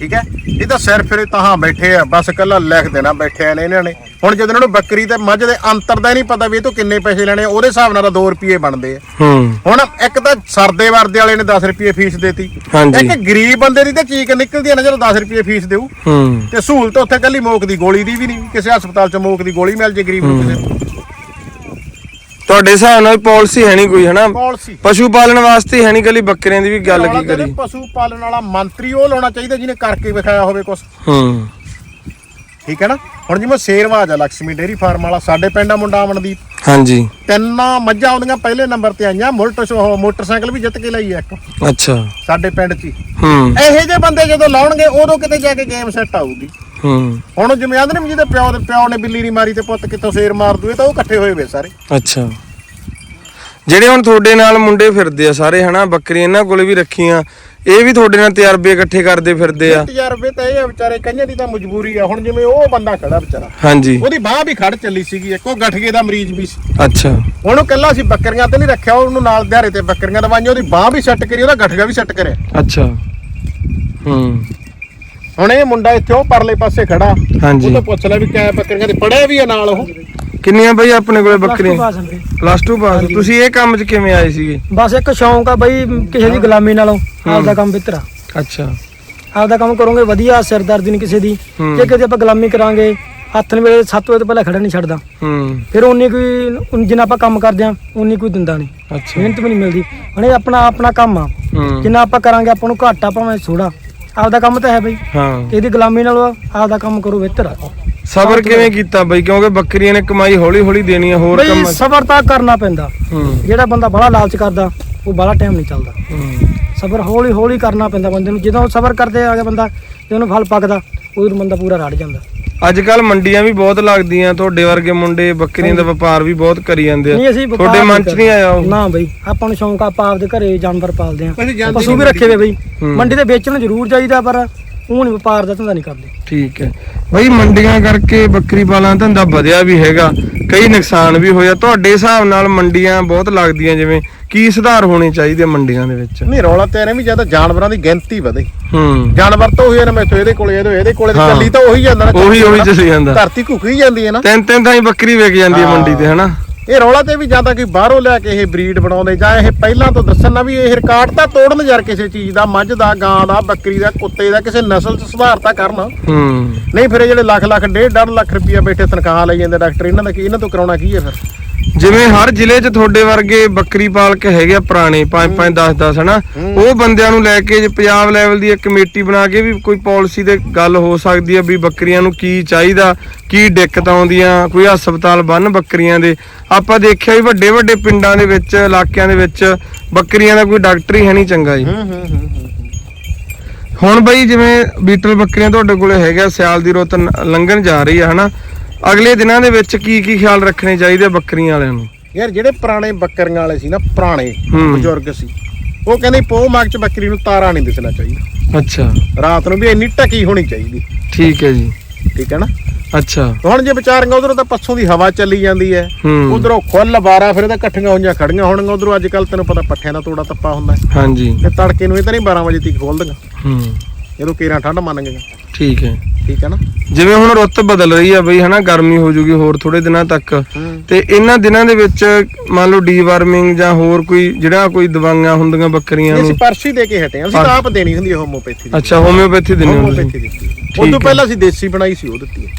ਠੀਕ ਹੈ? ਇਹ ਤਾਂ ਸਿਰ ਫਿਰੇ ਤਾਂ ਬੈਠੇ ਆ ਬਸ ਕੱਲਾ ਲਿਖ ਦੇਣਾ ਬੈਠਿਆ ਨੇ ਇਹਨਾਂ ਨੇ। ਹੁਣ ਜਦੋਂ ਇਹਨਾਂ ਨੂੰ ਬੱਕਰੀ ਤੇ ਮੱਝ ਦੇ ਅੰਤਰ ਦਾ ਨਹੀਂ ਪਤਾ ਵੀ ਇਹ ਤੋਂ ਕਿੰਨੇ ਪੈਸੇ ਲੈਣੇ ਉਹਦੇ ਹਿਸਾਬ ਨਾਲ ਤਾਂ 2 ਰੁਪਏ ਬਣਦੇ ਆ। ਹੁਣ ਇੱਕ ਤਾਂ ਸਰਦੇ ਵਰਦੇ ਵਾਲੇ ਨੇ 10 ਰੁਪਏ ਫੀਸ ਦੇਤੀ। ਇੱਕ ਗਰੀਬ ਬੰਦੇ ਦੀ ਤਾਂ ਚੀਕ ਨਿਕਲਦੀ ਆ ਨਾ ਜਦੋਂ 10 ਰੁਪਏ ਫੀਸ ਦੇਊ। ਤੇ ਸਹੂਲਤ ਉੱਥੇ ਕੱਲੀ ਮੋਕ ਦੀ ਗੋਲੀ ਦੀ ਵੀ ਨਹੀਂ ਕਿਸੇ ਹਸਪਤਾਲ 'ਚ ਮੋਕ ਦੀ ਗੋਲੀ ਮਿਲ ਜੇ ਗਰੀਬ ਨੂੰ ਕਿਸੇ ਤੁਹਾਡੇ ਹਿਸਾਬ ਨਾਲ ਪਾਲਿਸੀ ਹੈ ਨਹੀਂ ਕੋਈ ਹਨਾ? ਪਾਲਿਸੀ। ਪਸ਼ੂ ਪਾਲਣ ਵਾਸਤੇ ਹੈ ਨਹੀਂ ਕੱਲੀ ਬੱਕਰੀਆਂ ਦੀ ਵੀ ਗੱਲ ਕੀ ਕਰੀ? ਪਸ਼ੂ ਪਾਲਣ ਵਾਲਾ ਮੰਤਰੀ ਉਹ ਲਾਉਣਾ ਚਾਹੀਦਾ ਜਿਹਨੇ ਕਰਕੇ ਵਿਖਾਇਆ ਹੋਵੇ ਹੂੰ। ਠੀਕ ਹੈ ਨਾ? ਹੁਣ ਜਿਵੇਂ ਸ਼ੇਰਵਾਜ ਆ ਲక్ష్ਮੀ ਡੇਰੀ ਫਾਰਮ ਵਾਲਾ ਸਾਡੇ ਪਿੰਡ ਮੁੰਡਾ ਅਮਨਦੀਪ। ਹਾਂਜੀ। ਤਿੰਨ ਮੱਝਾਂ ਆਉਂਦੀਆਂ ਪਹਿਲੇ ਨੰਬਰ ਤੇ ਆਈਆਂ ਮੁਲਟ ਮੋਟਰਸਾਈਕਲ ਵੀ ਜਿੱਤ ਕੇ ਲਈ ਆ ਇੱਕ। ਅੱਛਾ। ਸਾਡੇ ਪਿੰਡ 'ਚ ਹੂੰ। ਇਹੋ ਜਿਹੇ ਬੰਦੇ ਜਦੋਂ ਲਾਉਣਗੇ ਉਦੋਂ ਕਿਤੇ ਜਾ ਕੇ ਗੇਮ ਸੈੱਟ ਆਊਗੀ। ਹੂੰ। ਹੁਣ ਜਿਵੇਂ ਆਂਦੇ ਨੇ ਵੀ ਜਿਹਦੇ ਪਿਓ ਦੇ ਪਿਓ ਨੇ ਬਿੱਲੀ ਨਹੀਂ ਮਾਰੀ ਤੇ ਪੁੱਤ ਕਿੱਥੋਂ ਸ਼ੇਰ ਮਾਰ ਦੂਏ ਤਾਂ ਉਹ ਇਕੱਠੇ ਹੋਏ ਵੇ ਸਾਰੇ। ਅੱਛਾ। ਜਿਹੜੇ ਹੁਣ ਤੁਹਾਡੇ ਨਾਲ ਮੁੰਡੇ ਫਿਰਦੇ ਆ ਸਾਰੇ ਹਨਾ ਬੱਕਰੀਆਂ ਇਹਨਾਂ ਕੋਲੇ ਵੀ ਰੱਖੀਆਂ ਇਹ ਵੀ ਤੁਹਾਡੇ ਨਾਲ ਤਜਰਬੇ ਇਕੱਠੇ ਕਰਦੇ ਫਿਰਦੇ ਆ। ਤਜਰਬੇ ਤਾਂ ਇਹ ਆ ਵਿਚਾਰੇ ਕਈਆਂ ਦੀ ਤਾਂ ਮਜਬੂਰੀ ਆ। ਹੁਣ ਜਿਵੇਂ ਉਹ ਬੰਦਾ ਖੜਾ ਵਿਚਾਰਾ ਹਾਂਜੀ। ਉਹਦੀ ਬਾਹ ਵੀ ਖੜ ਚੱਲੀ ਸੀਗੀ ਇੱਕ ਉਹ ਗਠਗੇ ਦਾ ਮਰੀਜ਼ ਵੀ ਸੀ। ਅੱਛਾ। ਉਹਨੂੰ ਕੱਲਾ ਸੀ ਬੱਕਰੀਆਂ ਤੇ ਨਹੀਂ ਰੱਖਿਆ ਉਹਨੂੰ ਨਾਲ ਦਿਹਾੜੇ ਤੇ ਬੱਕਰੀਆਂ ਦਵਾਈਆਂ ਉਹਦੀ ਬਾਹ ਵੀ ਸੈੱਟ ਕਰੀ ਉਹਦਾ ਗਠਗਾ ਵੀ ਸੈੱਟ ਕਰਿਆ। ਅੱਛਾ। ਹੂੰ। ਹੁਣ ਇਹ ਮੁੰਡਾ ਇੱਥੇ ਉਹ ਪਰਲੇ ਪਾਸੇ ਖੜਾ। ਹਾਂਜੀ। ਉਹ ਤੋਂ ਪੁੱਛ ਲੈ ਵੀ ਕਿਆ ਬੱਕਰੀਆਂ ਤੇ ਪੜਿਆ ਵੀ ਆ ਨਾਲ ਉਹ। ਕਿੰਨੀਆਂ ਬਈ ਆਪਣੇ ਕੋਲੇ ਬੱਕਰੀਆਂ? ਪਲੱਸ 2 ਪਾਸ ਤੁਸੀਂ ਇਹ ਕੰਮ 'ਚ ਕਿਵੇਂ ਆਏ ਸੀਗੇ? ਬਸ ਇੱਕ ਸ਼ੌਂਕ ਆ ਬਈ ਕਿਸੇ ਦੀ ਗੁਲਾਮੀ ਨਾਲੋਂ ਆਪਦਾ ਕੰਮ ਬਿਹਤਰ ਅੱਛਾ। ਆਪਦਾ ਕੰਮ ਕਰੋਗੇ ਵਧੀਆ ਸਿਰਦਰਦੀ ਨਹੀਂ ਕਿਸੇ ਦੀ। ਹੂੰ। ਜੇ ਕਿਤੇ ਆਪਾਂ ਗੁਲਾਮੀ ਕਰਾਂਗੇ ਹੱਥ ਨੇ ਵੇਲੇ 7 ਵਜੇ ਤੋਂ ਪਹਿਲਾਂ ਖੜਾ ਨਹੀਂ ਛੱਡਦਾ। ਹੂੰ। ਫਿਰ ਉਨੀ ਕੋਈ ਜਿੰਨਾ ਆਪਾਂ ਕੰਮ ਕਰਦੇ ਆ ਉਨੀ ਕੋਈ ਦਿੰਦਾ ਨਹੀਂ ਅੱਛਾ। ਮਿਹਨਤ ਵੀ ਨਹੀਂ ਮਿਲਦੀ। ਹੁਣ ਇਹ ਆਪਣਾ ਆਪਣਾ ਕੰਮ ਆ। ਹੂੰ। ਜਿੰਨਾ ਆਪਾਂ ਕਰਾਂਗੇ ਆਪਾਂ ਨੂੰ ਘਾਟਾ ਭਾਵੇਂ ਥੋੜਾ ਆਪਦਾ ਕੰਮ ਤਾਂ ਹੈ ਬਈ। ਹਾਂ। ਇਹਦੀ ਗੁਲਾਮੀ ਨਾਲੋਂ ਆਪਦਾ ਕੰਮ ਕਰੋ ਬਿਹਤਰ ਆ। ਸਬਰ ਕਿਵੇਂ ਕੀਤਾ ਬਈ? ਕਿਉਂਕਿ ਬੱਕਰੀਆਂ ਨੇ ਕਮਾਈ ਹੌਲੀ ਹੌਲੀ ਦੇਣੀ ਆ ਹੋਰ ਬਈ ਕੰਮ ਸਬਰ ਤਾਂ ਕਰਨਾ ਪੈਂਦਾ। ਹੂੰ। ਜਿਹੜਾ ਬੰਦਾ ਬੜਾ ਲਾਲਚ ਕਰਦਾ ਉਹ ਬੜਾ ਟਾਈਮ ਨਹੀਂ ਚੱਲਦਾ। ਹੂੰ। ਸਬਰ ਹੌਲੀ ਹੌਲੀ ਕਰਨਾ ਪੈਂਦਾ ਬੰਦੇ ਨੂੰ। ਜਦੋਂ ਸਬਰ ਕਰਦੇ ਆ ਗਿਆ ਬੰਦਾ ਤੇ ਉਹਨੂੰ ਫਲ ਪੱਕਦਾ ਉਦੋਂ ਬੰਦਾ ਪੂਰਾ ਰੜ ਜਾਂਦਾ। ਅੱਜ ਕੱਲ ਮੰਡੀਆਂ ਵੀ ਬਹੁਤ ਲੱਗਦੀਆਂ ਤੁਹਾਡੇ ਵਰਗੇ ਮੁੰਡੇ ਬੱਕਰੀਆਂ ਦਾ ਵਪਾਰ ਵੀ ਬਹੁਤ ਕਰੀ ਜਾਂਦੇ ਨਹੀਂ ਆ ਅਸੀਂ ਵਪਾਰ ਤੁਹਾਡੇ ਮਨ 'ਚ ਨਹੀਂ ਆਇਆ ਉਹ? ਨਾ ਬਈ ਆਪਾਂ ਨੂੰ ਸ਼ੌਂਕ ਆ, ਆਪਾਂ ਆਪਦੇ ਘਰੇ ਜਾਨਵਰ ਪਾਲਦੇ ਆ। ਪਸ਼ੂ ਵੀ ਰੱਖੇ ਵੇ ਬਈ। ਮੰਡੀ ਤੇ ਵੇਚਣ ਜ਼ਰੂਰ ਚਾਹੀਦਾ ਪਰ ਉਹ ਨਹੀਂ ਵਪਾਰ ਦਾ ਧੰਦਾ ਨਹੀਂ ਕਰਦੇ। ਠੀਕ ਹੈ। ਬਈ ਮੰਡੀਆਂ ਕਰਕੇ ਬੱਕਰੀ ਪਾਲਣ ਦਾ ਧੰਦਾ ਵਧਿਆ ਵੀ ਹੈਗਾ। ਕਈ ਨੁਕਸਾਨ ਵੀ ਹੋਇਆ। ਤੁਹਾਡੇ ਹਿਸਾਬ ਨਾਲ ਮੰਡੀਆਂ ਬਹੁਤ ਲੱਗਦੀਆਂ ਜਿਵੇਂ। ਕੀ ਸੁਧਾਰ ਹੋਣੇ ਚਾਹੀਦੇ ਮੰਡੀਆਂ ਦੇ ਵਿੱਚ? ਨਹੀਂ ਰੌਲਾ ਤੇ ਐਵੇਂ ਵੀ ਜ਼ਿਆਦਾ ਜਾਨਵਰਾਂ ਦੀ ਗਿਣਤੀ ਵਧੇ। ਹੂੰ। ਜਾਨਵਰ ਤਾਂ ਉਹੀ ਆ ਨਾ ਮੈਥੋਂ ਇਹਦੇ ਕੋਲੇ ਇਹਦੇ ਇਹਦੇ ਕੋਲੇ ਤੇ। ਚੱਲੀ ਤਾਂ ਉਹੀ ਜਾਂਦਾ ਨਾ। ਉਹੀ ਉਹੀ ਚੱਲੀ ਜਾਂਦਾ। ਧਰਤੀ ਘੁੱਕੀ ਜਾਂਦੀ ਹੈ ਨਾ। ਤਿੰਨ ਤਿੰਨ ਤਾਂ ਹੀ ਬੱਕਰੀ ਵਿਕ ਜਾਂਦੀ ਹੈ। ਮੰਡੀ ਤੇ ਹਨਾ? ਇਹ ਰੌਲਾ ਤੇ ਵੀ ਜਾਂਦਾ ਕਿ ਬਾਹਰੋਂ ਲਿਆ ਕੇ ਇਹ ਬਰੀਡ ਬਣਾਉਂਦੇ ਜਾਂ ਇਹ ਪਹਿਲਾਂ ਤੋਂ ਦੱਸਣ ਨਾ ਵੀ ਇਹ ਰਿਕਾਰਡ ਤਾਂ ਤੋੜਨ ਯਾਰ ਕਿਸੇ ਚੀਜ਼ ਦਾ ਮੱਝ ਦਾ ਗਾਂ ਦਾ ਬੱਕਰੀ ਦਾ ਕੁੱਤੇ ਦਾ ਕਿਸੇ ਨਸਲ 'ਚ ਸੁਧਾਰ ਤਾਂ ਕਰਨ। ਹੂੰ। ਨਹੀਂ ਫਿਰ ਇਹ ਜਿਹੜੇ ਲੱਖ ਲੱਖ ਡੇਢ ਡੇਢ ਲੱਖ ਰੁਪਈਆ ਬੈਠੇ ਤਨਖਾਹ ਲਈ ਜਾਂਦੇ ਡਾਕਟਰ ਇਹਨਾਂ ਦਾ ਕੀ ਇਹਨਾਂ ਤੋਂ ਕਰਾਉਣਾ ਕੀ ਹੈ ਫਿਰ? ਜਿਵੇਂ ਹਰ ਜ਼ਿਲ੍ਹੇ 'ਚ ਤੁਹਾਡੇ ਵਰਗੇ ਬੱਕਰੀ ਪਾਲਕ ਹੈਗੇ ਆ ਪੁਰਾਣੇ 5 5 10 10 ਹਨਾ? ਉਹ ਬੰਦਿਆਂ ਨੂੰ ਲੈ ਕੇ ਜੇ ਪੰਜਾਬ ਲੈਵਲ ਦੀ ਇੱਕ ਕਮੇਟੀ ਬਣਾ ਕੇ ਵੀ ਕੋਈ ਪਾਲਿਸੀ ਤੇ ਗੱਲ ਹੋ ਸਕਦੀ ਹੈ ਵੀ ਬੱਕਰੀਆਂ ਨੂੰ ਕੀ ਚਾਹੀਦਾ ਕੀ ਦਿੱਕਤ ਆਉਂਦੀਆਂ ਕੋਈ ਹਸਪਤਾਲ ਬੰਨ ਬੱਕਰੀਆਂ ਦੇ। ਆਪਾਂ ਦੇਖਿਆ ਵੀ ਵੱਡੇ ਵੱਡੇ ਪਿੰਡਾਂ ਦੇ ਵਿੱਚ ਇਲਾਕਿਆਂ ਦੇ ਵਿੱਚ ਬੱਕਰੀਆਂ ਦਾ ਕੋਈ ਡਾਕਟਰ ਹੀ ਹੈ ਨਹੀਂ ਚੰਗਾ ਜੀ। ਹੁਣ ਬਈ ਜਿਵੇਂ ਬੀਟਲ ਬੱਕਰੀਆਂ ਤੁਹਾਡੇ ਕੋਲੇ ਹੈਗਾ ਸਿਆਲ ਦੀ ਰੁੱਤ ਲੰਘਣ ਜਾ ਰਹੀ ਹੈ ਹਨਾ? ਅਗਲੇ ਦਿਨਾਂ ਦੇ ਵਿੱਚ ਕੀ ਕੀ ਖਿਆਲ ਰੱਖਣੇ ਚਾਹੀਦੇ ਆ ਬੱਕਰੀਆਂ ਵਾਲਿਆਂ ਨੂੰ? ਯਾਰ ਜਿਹੜੇ ਪੁਰਾਣੇ ਬੱਕਰੀਆਂ ਵਾਲੇ ਸੀ ਨਾ ਪੁਰਾਣੇ ਹੂੰ। ਬਜ਼ੁਰਗ ਸੀ ਉਹ ਕਹਿੰਦੇ ਪੋ ਮੱਗ 'ਚ ਬੱਕਰੀ ਨੂੰ ਤਾਰਾ ਨਹੀਂ ਦਿਸਣਾ ਚਾਹੀਦਾ। ਅੱਛਾ। ਰਾਤ ਨੂੰ ਵੀ ਇੰਨੀ ਢਕੀ ਹੋਣੀ ਚਾਹੀਦੀ। ਠੀਕ ਹੈ ਜੀ। ਠੀਕ ਹੈ ਨਾ? ਅੱਛਾ। ਹੁਣ ਜੇ ਵਿਚਾਰੀਆਂ ਉਧਰੋਂ ਤਾਂ ਪੱਛੋਂ ਦੀ ਹਵਾ ਚੱਲੀ ਜਾਂਦੀ ਹੈ। ਹੂੰ। ਉਧਰੋਂ ਖੁੱਲ ਬਾਰਾ ਫਿਰ ਇਹਦਾ ਇਕੱਠੀਆਂ ਹੋਈਆਂ ਖੜੀਆਂ ਹੋਣਗੀਆਂ ਉਧਰੋਂ ਅੱਜ ਕੱਲ ਤੈਨੂੰ ਪਤਾ ਪੱਠਿਆਂ ਦਾ ਤੋੜਾ ਤੱਪਾ ਹੁੰਦਾ ਹੈ। ਹਾਂਜੀ। ਤੇ ਤੜਕੇ ਨੂੰ ਇਹ ਤਾਂ ਨਹੀਂ 12 ਵਜੇ ਤੱਕ ਖੋਲ ਦਿੰਗਾ ਹੂੰ। ਜਦੋਂ ਕੇਰਾਂ ਠੰਡ ਮੰਨ ਗਈਆਂ। ਠੀਕ ਹੈ। ਠੀਕ ਹੈ ਨਾ? ਜਿਵੇਂ ਹੁਣ ਰੁੱਤ ਬਦਲ ਰਹੀ ਆ ਬਈ ਹਨਾ ਗਰਮੀ ਹੋ ਜੂਗੀ ਹੋਰ ਥੋੜੇ ਦਿਨਾਂ ਤੱਕ। ਹੂੰ। ਤੇ ਇਹਨਾਂ ਦਿਨਾਂ ਦੇ ਵਿੱਚ ਮੰਨ ਲਓ ਡੀਵਾਰਮਿੰਗ ਜਾਂ ਹੋਰ ਕੋਈ ਜਿਹੜਾ ਕੋਈ ਦਵਾਈਆਂ ਹੁੰਦੀਆਂ ਬੱਕਰੀਆਂ ਅਸੀਂ ਨੂੰ। ਪਰਚੀ ਦੇ ਕੇ ਹਟੇ ਹਾਂ। ਅਸੀਂ ਤਾਂ ਆਪ ਦੇਣੀ ਹੁੰਦੀ ਹੈ ਹੋਮੋਪੈਥੀ ਦੀ। ਅੱਛਾ ਹੋਮਿਓਪੈਥੀ ਦਿੰਦੇ ਹੋ ਹੋਮੋਪੈਥੀ ਤੁਸੀਂ ਦਿੱਤੀ ਠੀਕ ਉਦੋਂ ਹੈ। ਪਹਿਲਾਂ ਅਸੀਂ ਦੇਸੀ ਬਣਾਈ ਸੀ ਉਹ ਦਿੱਤੀ ਹੈ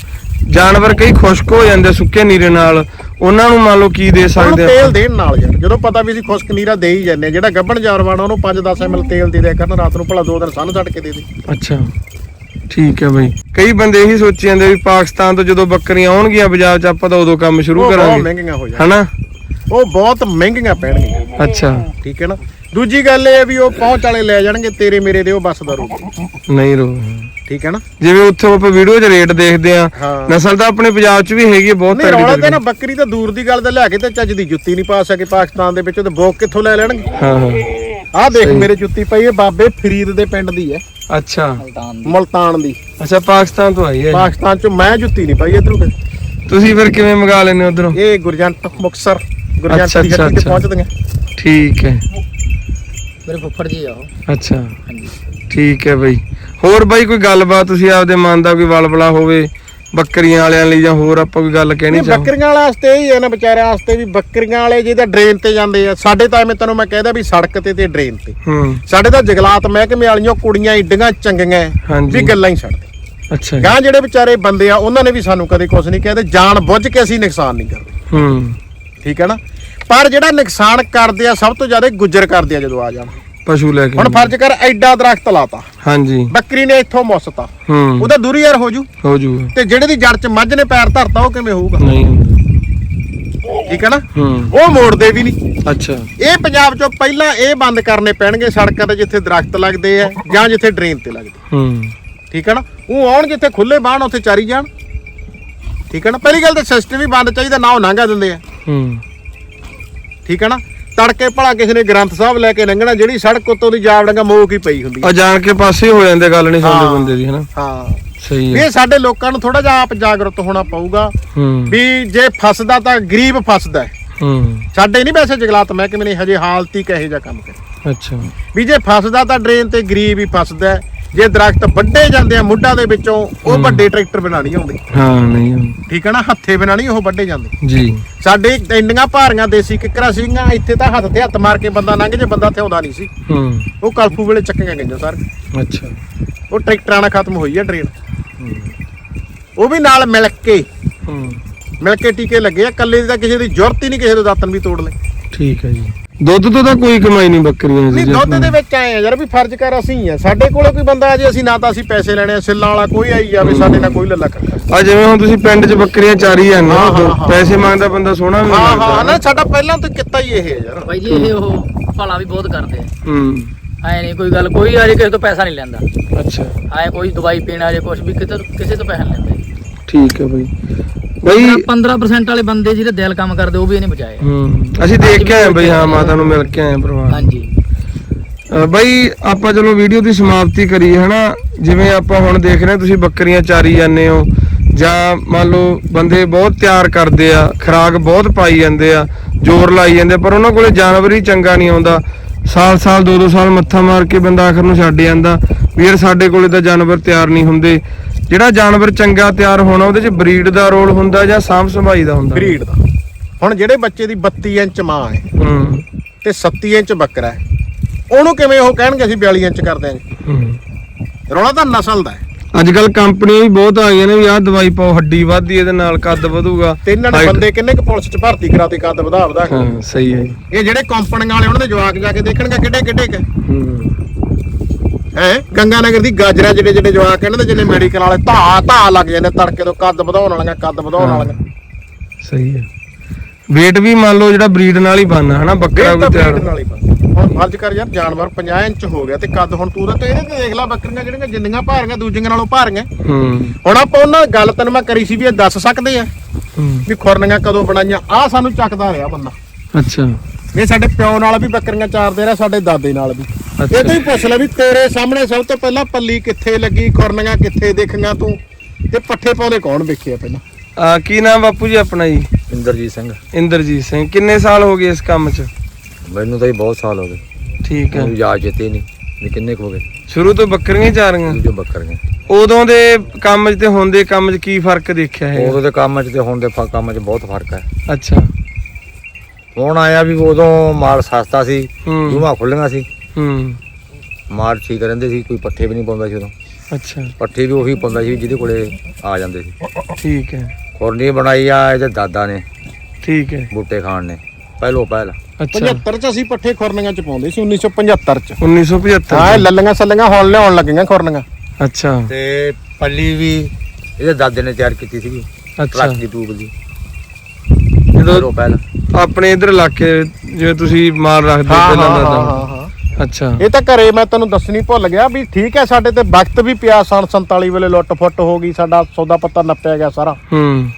ਜਾਨਵਰ ਕਈ ਖੁਸ਼ਕ ਹੋ ਜਾਂਦੇ ਸੁੱਕੇ ਨੀਰੇ ਨਾਲ। ਉਹਨਾਂ ਨੂੰ ਮੰਨ ਲਓ ਕੀ ਦੇ ਉਹਨੂੰ ਸਕਦੇ ਆ ਤੇਲ ਦੇਣ ਨਾਲ ਯਾਰ। ਜਦੋਂ ਪਤਾ ਵੀ ਅਸੀਂ ਖੁਸ਼ਕ ਨੀਰਾ ਦੇ ਹੀ ਜਾਂਦੇ ਹਾਂ, ਜਿਹੜਾ ਗੱਭਣ ਜਾਨਵਰ ਆ ਉਹਨੂੰ 5-10 ml ਤੇਲ ਦੇ ਦਿਆ ਕਰਨ ਰਾਤ ਨੂੰ ਭਲਾ ਦੋ ਦਿਨ ਸਾਨੂੰ ਛੱਡ ਕੇ ਦੇ ਦੇ। ਅੱਛਾ। ਠੀਕ ਹੈ ਬਈ। ਕਈ ਬੰਦੇ ਇਹੀ ਸੋਚੀ ਜਾਂਦੇ ਵੀ ਪਾਕਿਸਤਾਨ ਤੋਂ ਜਦੋਂ ਬੱਕਰੀਆਂ ਆਉਣਗੀਆਂ ਬਾਜ਼ਾਰ 'ਚ ਆਪਾਂ ਤਾਂ ਉਦੋਂ ਕੰਮ ਸ਼ੁਰੂ ਉਹ ਬਹੁਤ ਕਰਾਂਗੇ। ਮਹਿੰਗੀਆਂ ਹੋ ਜਾਣ ਹਨਾ? ਉਹ ਬਹੁਤ ਮਹਿੰਗੀਆਂ ਪੈਣਗੀਆਂ। ਅੱਛਾ। ਠੀਕ ਹੈ ਨਾ? ਦੂਜੀ ਗੱਲ ਇਹ ਹੈ ਵੀ ਉਹ ਪਹੁੰਚ ਵਾਲੇ ਲੈ ਜਾਣਗੇ ਤੇਰੇ ਮੇਰੇ ਦੇ ਉਹ ਬੱਸ ਦਾ ਰੂਟ। ਨਹੀਂ ਰੋ। ਠੀਕ ਹੈ ਨਾ? ਜਿਵੇਂ ਉੱਥੇ ਆਪਾਂ ਵੀਡੀਓ 'ਚ ਰੇਟ ਦੇਖਦੇ ਆ ਹਾਂ। ਨਸਲ ਤਾਂ ਆਪਣੇ ਪੰਜਾਬ 'ਚ ਵੀ ਹੈਗੀ ਹੈ ਬਹੁਤ ਨਹੀਂ ਰੌਲਾ ਤੇ। ਨਾ ਬੱਕਰੀ ਤਾਂ ਦੂਰ ਦੀ ਗੱਲ ਤੇ ਲਿਆ ਕੇ ਤੇ ਚੱਜ ਦੀ ਜੁੱਤੀ ਨਹੀਂ ਪਾ ਸਕੇ ਪਾਕਿਸਤਾਨ ਦੇ ਵਿੱਚ ਤੇ ਬੋਕ ਕਿੱਥੋਂ ਲੈ ਲੈਣਗੇ? ਹਾਂ ਹਾਂ। ਆਹ ਦੇਖ ਮੇਰੇ ਜੁੱਤੀ ਪਈ ਹੈ ਬਾਬੇ ਫਰੀਦ ਦੇ ਪਿੰਡ ਦੀ ਹੈ। ਅੱਛਾ। ਮਲਤਾਨ ਦੀ। ਅੱਛਾ ਪਾਕਿਸਤਾਨ ਤੋਂ ਆਈ ਹੈ ਪਾਕਿਸਤਾਨ ਚ ਮੈਂ ਜੁੱਤੀ ਨਹੀਂ ਪਾਈ ਇਧਰੋਂ ਤੁਸੀਂ ਫਿਰ ਕਿਵੇਂ ਮੰਗਾ ਲੈਨੇ ਉਧਰੋਂ? ਇਹ ਗੁਰਜੰਟ ਮੁਕਸਰ। ਗੁਰਜੰਟ ਅੱਛਾ, ਦੀ ਅੱਛਾ, ਹੱਟੀ ਤੇ ਅੱਛਾ। ਪਹੁੰਚਦੀਆਂ। ਠੀਕ ਹੈ। ਮੇਰੇ ਫੁੱਫੜ ਜੀ ਆ ਉਹ। ਅੱਛਾ। ਠੀਕ ਹੈ ਬਈ। ਹੋਰ ਬਾਈ ਕੋਈ ਗੱਲਬਾਤ ਤੁਸੀਂ ਆਪਦੇ ਮਨ ਦਾ ਕੋਈ ਵਲਵਲਾ ਹੋਵੇ ਬੱਕਰੀਆਂ ਵਾਲਿਆਂ ਲਈ ਜਾਂ ਹੋਰ ਆਪਾਂ ਕੋਈ ਗੱਲ ਕਹਿਣੀ ਨਹੀਂ ਬੱਕਰੀਆਂ ਵਾਲਾ ਵਾਸਤੇ ਹੀ ਹੈ ਨਾ ਵਿਚਾਰਿਆਂ ਵਾਸਤੇ ਵੀ ਬੱਕਰੀਆਂ ਵਾਲੇ ਜਿਹਦਾ ਡਰੇਨ ਤੇ ਜਾਂਦੇ ਆ ਸਾਡੇ ਤਾਂ ਐਵੇਂ ਤੈਨੂੰ ਮੈਂ ਕਹਿੰਦਾ ਵੀ ਸੜਕ ਤੇ ਤੇ ਡਰੇਨ ਤੇ। ਹੂੰ। ਸਾਡੇ ਤਾਂ ਜਗਲਾਤ ਮਹਿਕਮੇ ਵਾਲੀਆਂ ਕੁੜੀਆਂ ਈਡੀਆਂ ਚੰਗੀਆਂ ਹਾਂਜੀ। ਵੀ ਗੱਲਾਂ ਹੀ ਛੱਡਦੇ ਅੱਛਾ ਜੀ। ਗਾਂ ਜਿਹੜੇ ਵਿਚਾਰੇ ਬੰਦੇ ਆ ਉਹਨਾਂ ਨੇ ਵੀ ਸਾਨੂੰ ਕਦੇ ਕੁਝ ਨਹੀਂ ਕਹਿੰਦੇ ਜਾਣ ਬੁੱਝ ਕੇ ਅਸੀਂ ਨੁਕਸਾਨ ਨਹੀਂ ਕਰਦੇ। ਹੂੰ। ਠੀਕ ਹੈ ਨਾ? ਪਰ ਜਿਹੜਾ ਨੁਕਸਾਨ ਕਰਦੇ ਆ ਸਭ ਤੋਂ ਜ਼ਿਆਦਾ ਗੁੱਜਰ ਕਰਦੇ ਆ ਜਦੋਂ ਆ ਜਾਣ। ਪਸ਼ੂ ਲੈ ਕੇ ਹੁਣ ਫਰਜ਼ ਕਰ ਐਡਾ ਦਰਖਤ ਲਾਤਾ। ਹਾਂਜੀ। ਬੱਕਰੀ ਨੇ ਇੱਥੋਂ ਮੁੱਸਤਾ। ਹੂੰ। ਉਹਦਾ ਦੂਰੀ ਯਾਰ ਹੋ ਜੂ। ਹੋ ਜੂ। ਤੇ ਜਿਹੜੇ ਦੀ ਜੜ 'ਚ ਮੱਝ ਨੇ ਪੈਰ ਧਰਤਾ ਉਹ ਕਿਵੇਂ ਹੋਊਗਾ? ਨਹੀਂ। ਹੁੰਦਾ। ਠੀਕ ਹੈ ਨਾ? ਹੂੰ। ਉਹ ਮੋੜਦੇ ਵੀ ਨਹੀਂ। ਅੱਛਾ। ਇਹ ਪੰਜਾਬ 'ਚੋਂ ਪਹਿਲਾਂ ਇਹ ਬੰਦ ਕਰਨੇ ਪੈਣਗੇ ਸੜਕਾਂ ਤੇ ਜਿੱਥੇ ਦਰਖਤ ਲੱਗਦੇ ਆ ਜਾਂ ਜਿੱਥੇ ਡਰੇਨ ਤੇ ਲੱਗਦੇ। ਹੂੰ। ਠੀਕ ਹੈ ਨਾ? ਉਹ ਆਉਣ ਜਿੱਥੇ ਖੁੱਲੇ ਬਾਹਣ ਉੱਥੇ ਚਾਰੀ ਜਾਣ। ਠੀਕ ਹੈ ਨਾ? ਪਹਿਲੀ ਗੱਲ ਤਾਂ ਸਿਸਟਮ ਵੀ ਬੰਦ ਚਾਹੀਦਾ ਨਾ ਉਹ ਨਾਂਗਾ ਦਿੰਦੇ ਆ। ਹੂੰ। ਠੀਕ ਹੈ ਨਾ? ਤੜਕੇ ਭਲਾ ਕਿਸੇ ਨੇ ਗ੍ਰੰਥ ਸਾਹਿਬ ਲੈ ਕੇ ਲੰਘਣਾ ਜਿਹੜੀ ਸੜਕ ਉੱਤੋਂ ਦੀ ਜਾਵੜਾਂਗਾ ਮੋਕ ਹੀ ਪਈ ਹੁੰਦੀ ਆ? ਜਾਣ ਕੇ ਪਾਸੇ ਹੋ ਜਾਂਦੇ ਗੱਲ ਨਹੀਂ ਸੁਣਦੇ। ਬੰਦੇ ਦੀ ਹਨਾ? ਹਾਂ। ਸਹੀ ਹੈ ਇਹ ਸਾਡੇ ਲੋਕਾਂ ਨੂੰ ਥੋੜਾ ਜਿਹਾ ਆਪ ਜਾਗਰੂਕ ਹੋਣਾ ਪਊਗਾ ਵੀ ਜੇ ਫਸਦਾ ਤਾਂ ਗਰੀਬ ਫਸਦਾ। ਹੈ। ਸਾਡੇ ਨਹੀਂ ਵੈਸੇ ਜਗਲਾਤ ਮਹਿਕਮੇ ਨੇ ਹਜੇ ਹਾਲਤ ਹੀ ਕਹੇ ਜਾ ਕੰਮ ਕਰੇ। ਅੱਛਾ। ਵੀ ਜੇ ਫਸਦਾ ਤਾਂ ਡਰੇਨ ਤੇ ਗਰੀਬ ਹੀ ਫਸਦਾ। ਜੇ ਦਰਖਤ ਵੱਡੇ ਜਾਂਦੇ ਆ ਮੁੱਢਾਂ ਦੇ ਵਿੱਚੋਂ ਉਹ ਵੱਡੇ ਟਰੈਕਟਰ ਬਣਾ ਨਹੀਂ ਆਉਂਦੇ। ਹਾਂ ਨਹੀਂ। ਠੀਕ ਹੈ ਨਾ? ਹੱਥੇ ਬਣਾ ਨਹੀਂ ਉਹ ਵੱਡੇ ਜਾਂਦੇ। ਜੀ। ਸਾਡੇ ਇੰਨੀਆਂ ਭਾਰੀਆਂ ਦੇਸੀ ਕਿੱਕਰਾਂ ਸੀਗੀਆਂ ਇੱਥੇ ਤਾਂ ਹੱਥ ਤੇ ਹੱਥ ਮਾਰ ਕੇ ਬੰਦਾ ਲੰਘ ਜੇ ਬੰਦਾ ਤੇ ਆਉਂਦਾ ਨਹੀਂ ਸੀ। ਹੂੰ। ਉਹ ਕਲਫੂ ਵੇਲੇ ਚੱਕੀਆਂ ਗਈਆਂ ਸਰ। ਅੱਛਾ। ਉਹ ਟਰੈਕਟਰਾਂ ਨਾਲ ਖਤਮ ਹੋਈ ਆ ਟ੍ਰੇਨ। ਉਹ ਵੀ ਨਾਲ ਮਿਲ ਕੇ। ਹੂੰ। ਮਿਲ ਕੇ ਟੀਕੇ ਲੱਗੇ ਆ। ਕੱਲੇ ਦੀ ਤਾਂ ਕਿਸੇ ਦੀ ਜ਼ਰੂਰਤ ਹੀ ਨਹੀਂ ਕਿਸੇ ਦੇ ਦਾਤਨ ਵੀ ਤੋੜ ਲੈ ਠੀਕ ਹੈ ਜੀ। ਦੁੱਧ ਤੋਂ ਤਾਂ ਕੋਈ ਕਮਾਈ ਨਹੀਂ ਬੱਕਰੀਆਂ ਦੀ ਨਹੀਂ ਦੁੱਧ ਦੇ ਵਿੱਚ ਆਏ ਆ ਯਾਰ ਵੀ ਫਰਜ਼ ਕਰ ਅਸੀਂ ਆ। ਸਾਡੇ ਕੋਲੇ ਕੋਈ ਬੰਦਾ ਆ ਜੇ ਅਸੀਂ ਨਾ ਤਾਂ ਅਸੀਂ ਪੈਸੇ ਲੈਣੇ ਆ ਸਿੱਲਾਂ ਵਾਲਾ ਕੋਈ ਆਈ ਜਾਵੇ ਸਾਡੇ ਨਾਲ ਕੋਈ ਲੱਲਾ ਕਰਦਾ ਆ ਜਿਵੇਂ ਹੁਣ ਤੁਸੀਂ ਪਿੰਡ 'ਚ ਬੱਕਰੀਆਂ ਚਾਰੀ ਜਾਂਦੇ ਹਾਂ, ਹੋ ਹਾਂ, ਹਾਂ। ਪੈਸੇ ਮੰਗਦਾ ਬੰਦਾ ਸੋਹਣਾ ਵੀ ਹਾਂ ਲੱਗਦਾ ਹਾਂ ਨਾ ਸਾਡਾ ਪਹਿਲਾਂ ਤੋਂ ਕਿੱਤਾ ਹੀ ਇਹ ਹੈ ਯਾਰ। ਭਾਈ ਜੀ ਇਹ ਉਹ ਭਲਾ ਵੀ ਬਹੁਤ ਕਰਦੇ ਆ। ਹੂੰ। ਐ ਨਹੀਂ ਕੋਈ ਗੱਲ ਕੋਈ ਆ ਜੇ ਕਿਸੇ ਤੋਂ ਪੈਸਾ ਨਹੀਂ ਲੈਂਦਾ। ਅੱਛਾ। ਐ ਕੋਈ ਦਵਾਈ ਪੀਣ ਆ ਜੇ ਕੁਝ ਵੀ ਕਿਤੇ ਕਿਸੇ ਤੋਂ ਪੈਸਾ ਨਹੀਂ ਲੈਂਦੇ। ਠੀਕ ਹੈ ਬਈ। ਬਈ 15% ਵਾਲੇ ਬੰਦੇ ਜਿਹੜੇ ਦਿਲ ਕੰਮ ਕਰਦੇ ਉਹ ਵੀ ਇਹਨੇ ਬਚਾਏ। ਹੂੰ ਅਸੀਂ ਦੇਖ ਕੇ ਆਏ ਬਈ ਹਾਂ ਮਾਤਾ ਨੂੰ ਮਿਲ ਕੇ ਆਏ ਪਰਿਵਾਰ ਹਾਂਜੀ। ਬਈ ਆਪਾਂ ਚਲੋ ਵੀਡੀਓ ਦੀ ਸਮਾਪਤੀ ਕਰੀਏ ਹਨਾ? ਜਿਵੇਂ ਆਪਾਂ ਹੁਣ ਦੇਖ ਰਹੇ ਤੁਸੀਂ ਬੱਕਰੀਆਂ ਚਾਰੀ ਜਾਂਦੇ ਹੋ ਜਾਂ ਮੰਨ ਲਓ ਬੰਦੇ ਬਹੁਤ ਤਿਆਰ ਕਰਦੇ ਆ ਖਰਾਕ ਬਹੁਤ ਪਾਈ ਜਾਂਦੇ ਆ ਜ਼ੋਰ ਲਾਈ ਜਾਂਦੇ ਪਰ ਉਹਨਾਂ ਕੋਲੇ ਜਾਨਵਰ ਹੀ ਚੰਗਾ ਨਹੀਂ ਆਉਂਦਾ। ਸਾਲ ਸਾਲ ਦੋ ਦੋ ਸਾਲ ਮੱਥਾ ਮਾਰ ਕੇ ਬੰਦਾ ਆਖਰ ਨੂੰ ਛੱਡ ਜਾਂਦਾ ਵੀ ਯਾਰ ਸਾਡੇ ਕੋਲੇ ਤਾਂ ਜਾਨਵਰ ਤਿਆਰ ਨਹੀਂ ਹੁੰਦੇ। ਜਿਹੜਾ ਜਾਨਵਰ ਚੰਗਾ ਤਿਆਰ ਹੋਣਾ ਉਹਦੇ 'ਚ ਬਰੀਡ ਦਾ ਰੋਲ ਹੁੰਦਾ ਜਾਂ ਸਾਂਭ ਸੰਭਾਈ ਦਾ ਹੁੰਦਾ? ਬਰੀਡ ਦਾ। ਹੁਣ ਜਿਹੜੇ ਬੱਚੇ ਦੀ 32 ਇੰਚ ਮਾਂ ਹੈ ਹੂੰ। ਤੇ 37 ਇੰਚ ਬੱਕਰਾ ਹੈ ਉਹਨੂੰ ਕਿਵੇਂ ਉਹ ਕਹਿਣਗੇ ਅਸੀਂ 42 ਇੰਚ ਕਰ ਦਿਆਂਗੇ ਹੂੰ। ਰੌਲਾ ਤਾਂ ਨਸਲ ਦਾ ਹੈ। ਅੱਜ ਕੱਲ ਕੰਪਨੀਆਂ ਵੀ ਬਹੁਤ ਆ ਗਈਆਂ ਨੇ ਵੀ ਆਹ ਦਵਾਈ ਪਾਓ ਹੱਡੀ ਵੱਧਦੀ ਇਹਦੇ ਨਾਲ ਕੱਦ ਵਧੂਗਾ। ਤੇ ਇਹਨਾਂ ਨੇ ਬੰਦੇ ਕਿੰਨੇ ਕੁ ਪੁਲਿਸ 'ਚ ਭਰਤੀ ਕਰਾਤੇ ਕੱਦ ਵਧਾ ਵਧਾ ਕੇ? ਹਾਂ ਸਹੀ ਹੈ ਜੀ। ਇਹ ਜਿਹੜੇ ਕੰਪਨੀਆਂ ਵਾਲੇ ਉਹਨਾਂ ਦੇ ਜਵਾਕ ਜਾ ਕੇ ਦੇਖਣਗੇ ਕਿੱਡੇ ਕਿੱਡੇ ਕ। ਹੂੰ ਹੈ। ਗੰਗਾ ਨਗਰ ਦੀ ਗਾਜਰਾ ਜਿਹੜੇ ਜਿਹੜੇ ਜਵਾਕ ਇਹਨਾਂ ਦੇ ਜਿਹੜੇ ਮੈਡੀਕਲ ਵਾਲੇ ਧਾ ਧਾ ਲੱਗ ਜਾਂਦੇ ਤੜਕੇ ਤੋਂ ਕੱਦ ਵਧਾਉਣ ਵਾਲੀਆਂ ਕੱਦ ਵਧਾਉਣ ਹਾਂ। ਵਾਲੀਆਂ। ਸਹੀ ਹੈ। weight ਵੀ ਮੰਨ ਲਓ ਜਿਹੜਾ ਬਰੀਡ ਨਾਲ ਹੀ ਬਣਨਾ ਹਨਾ ਬੱਕਰਾ ਇਹ ਵੀ ਤਾਂ ਤਿਆਰ ਨਾਲ ਹੀ। ਹੁਣ ਫਰਜ਼ ਕਰ ਯਾਰ ਜਾਨਵਰ 50 ਇੰਚ ਹੋ ਗਿਆ ਤੇ ਕੱਦ ਹੁਣ ਤੂੰ ਤਾਂ ਤੇ ਇਹਦੇ ਤੇ ਦੇਖ ਲੈ ਬੱਕਰੀਆਂ ਜਿਹੜੀਆਂ ਜਿੰਨੀਆਂ ਭਾਰੀਆਂ ਦੂਜੀਆਂ ਨਾਲੋਂ ਭਾਰੀਆਂ। ਹੂੰ। ਹੁਣ ਆਪਾਂ ਉਹਨਾਂ ਗੱਲ ਤੈਨੂੰ ਮੈਂ ਕਰੀ ਸੀ ਵੀ ਇਹ ਦੱਸ ਸਕਦੇ ਆ ਹੂੰ। ਵੀ ਖੁਰਨੀਆਂ ਕਦੋਂ ਬਣਾਈਆਂ ਆ ਸਾਨੂੰ ਚੱਕਦਾ ਰਿਹਾ ਬੰਦਾ। ਅੱਛਾ। ਇਹ ਸਾਡੇ ਪਿਓ ਨਾਲ ਵੀ ਬੱਕਰੀਆਂ ਚਾਰਦੇ ਰਿਹਾ ਸਾਡੇ ਦਾਦੇ ਨਾਲ ਵੀ। ਇਹ ਤੋਂ ਹੀ ਪੁੱਛ ਲੈ ਵੀ ਤੇਰੇ ਸਾਹਮਣੇ ਸਭ ਤੋਂ ਪਹਿਲਾਂ ਪੱਲੀ ਕਿੱਥੇ ਲੱਗੀ ਖੁਰਨੀਆਂ ਕਿੱਥੇ ਦੇਖੀਆਂ ਤੂੰ? ਤੇ ਪੱਠੇ ਪਾਉਂਦੇ ਕੌਣ ਵੇਖਿਆ ਪਹਿਲਾਂ? ਆ ਕੀ ਨਾਮ ਬਾਪੂ ਜੀ ਆਪਣਾ ਜੀ? ਇੰਦਰਜੀਤ ਸਿੰਘ। ਇੰਦਰਜੀਤ ਸਿੰਘ ਕਿੰਨੇ ਸਾਲ ਹੋ ਗਏ ਇਸ ਕੰਮ 'ਚ? ਮੈਨੂੰ ਤਾਂ ਜੀ ਬਹੁਤ ਸਾਲ ਹੋ ਗਏ। ਠੀਕ ਹੈ। ਮੈਨੂੰ ਯਾਦ ਚੇਤੇ ਨਹੀਂ ਵੀ ਕਿੰਨੇ ਕੁ ਹੋ ਗਏ। ਸ਼ੁਰੂ ਤੋਂ ਬੱਕਰੀਆਂ ਹੀ ਚਾਰੀਆਂ? ਦੂਜੇ ਬੱਕਰ ਗਏ ਉਦੋਂ ਦੇ ਕੰਮ 'ਚ ਤੇ ਹੁਣ ਦੇ ਕੰਮ 'ਚ ਕੀ ਫ਼ਰਕ ਦੇਖਿਆ ਹੈ? ਉਦੋਂ ਦੇ ਕੰਮ 'ਚ ਤੇ ਹੁਣ ਦੇ ਫ- ਕੰਮ 'ਚ ਬਹੁਤ ਫ਼ਰਕ ਹੈ। ਅੱਛਾ। ਹੁਣ ਆਇਆ ਵੀ ਉਦੋਂ ਮਾਲ ਸਸਤਾ ਸੀ ਹੂੰ। ਜੂਮਾ ਖੁੱਲੀਆਂ ਸੀ। ਹੂੰ। ਮਾਲ ਠੀਕ ਰਹਿੰਦੇ ਸੀ ਕੋਈ ਪੱਠੇ ਵੀ ਨਹੀਂ ਪਾਉਂਦਾ ਸੀ ਉਦੋਂ। ਅੱਛਾ। ਪੱਠੇ ਵੀ ਉਹੀ ਪਾਉਂਦਾ ਸੀ ਜਿਹਦੇ ਕੋਲੇ ਆ ਜਾਂਦੇ ਸੀ। ਠੀਕ ਹੈ। ਖੁਰਨੀ ਬਣਾਈ ਆ ਇਹਦੇ ਦਾਦਾ ਨੇ ਠੀਕ ਹੈ। ਬੂਟੇ ਖਾਣ ਨੇ ਪਹਿਲੋ ਪਹਿਲ। ਅੱਛਾ। 75 ਚ ਅਸੀਂ ਪੱਠੇ ਖੁਰਨੀਆਂ ਚ ਪਾਉਂਦੇ ਸੀ 1975 ਚ। 1975 ਹਾਂ ਇਹ ਲੱਲੀਆਂ ਸੱਲੀਆਂ ਹੁਣ ਲਿਆਉਣ ਲੱਗੀਆਂ ਖੁਰਨੀਆਂ। ਅੱਛਾ। ਤੇ ਪੱਲੀ ਵੀ ਇਹਦੇ ਦਾਦੇ ਨੇ ਤਿਆਰ ਕੀਤੀ ਸੀਗੀ ਅੱਛਾ। ਟਰੱਕ ਦੀ ਟੂਬ ਦੀ ਜਦੋਂ ਪਹਿਲੋ ਆਪਣੇ ਇਧਰ ਇਲਾਕੇ ਜਿਵੇਂ ਤੁਸੀਂ ਮਾਲ ਰੱਖਦੇ ਹੋ ਪਹਿਲਾਂ ਦਾ ਹਾਂ ਤਾਂ ਹਾਂ ਹਾਂ। ਅੱਛਾ। ਇਹ ਤਾਂ ਘਰੇ ਮੈਂ ਤੈਨੂੰ ਦੱਸਣੀ ਭੁੱਲ ਗਿਆ ਵੀ ਠੀਕ ਹੈ ਸਾਡੇ ਤੇ ਵਕਤ ਵੀ ਪਿਆ ਸਨ 47 ਵੇਲੇ ਲੁੱਟ ਫੁੱਟ ਹੋ ਗਈ ਸਾਡਾ ਸੌਦਾ ਪੱਤਾ ਨੱਪਿਆ ਗਿਆ ਸਾਰਾ। ਹੂੰ।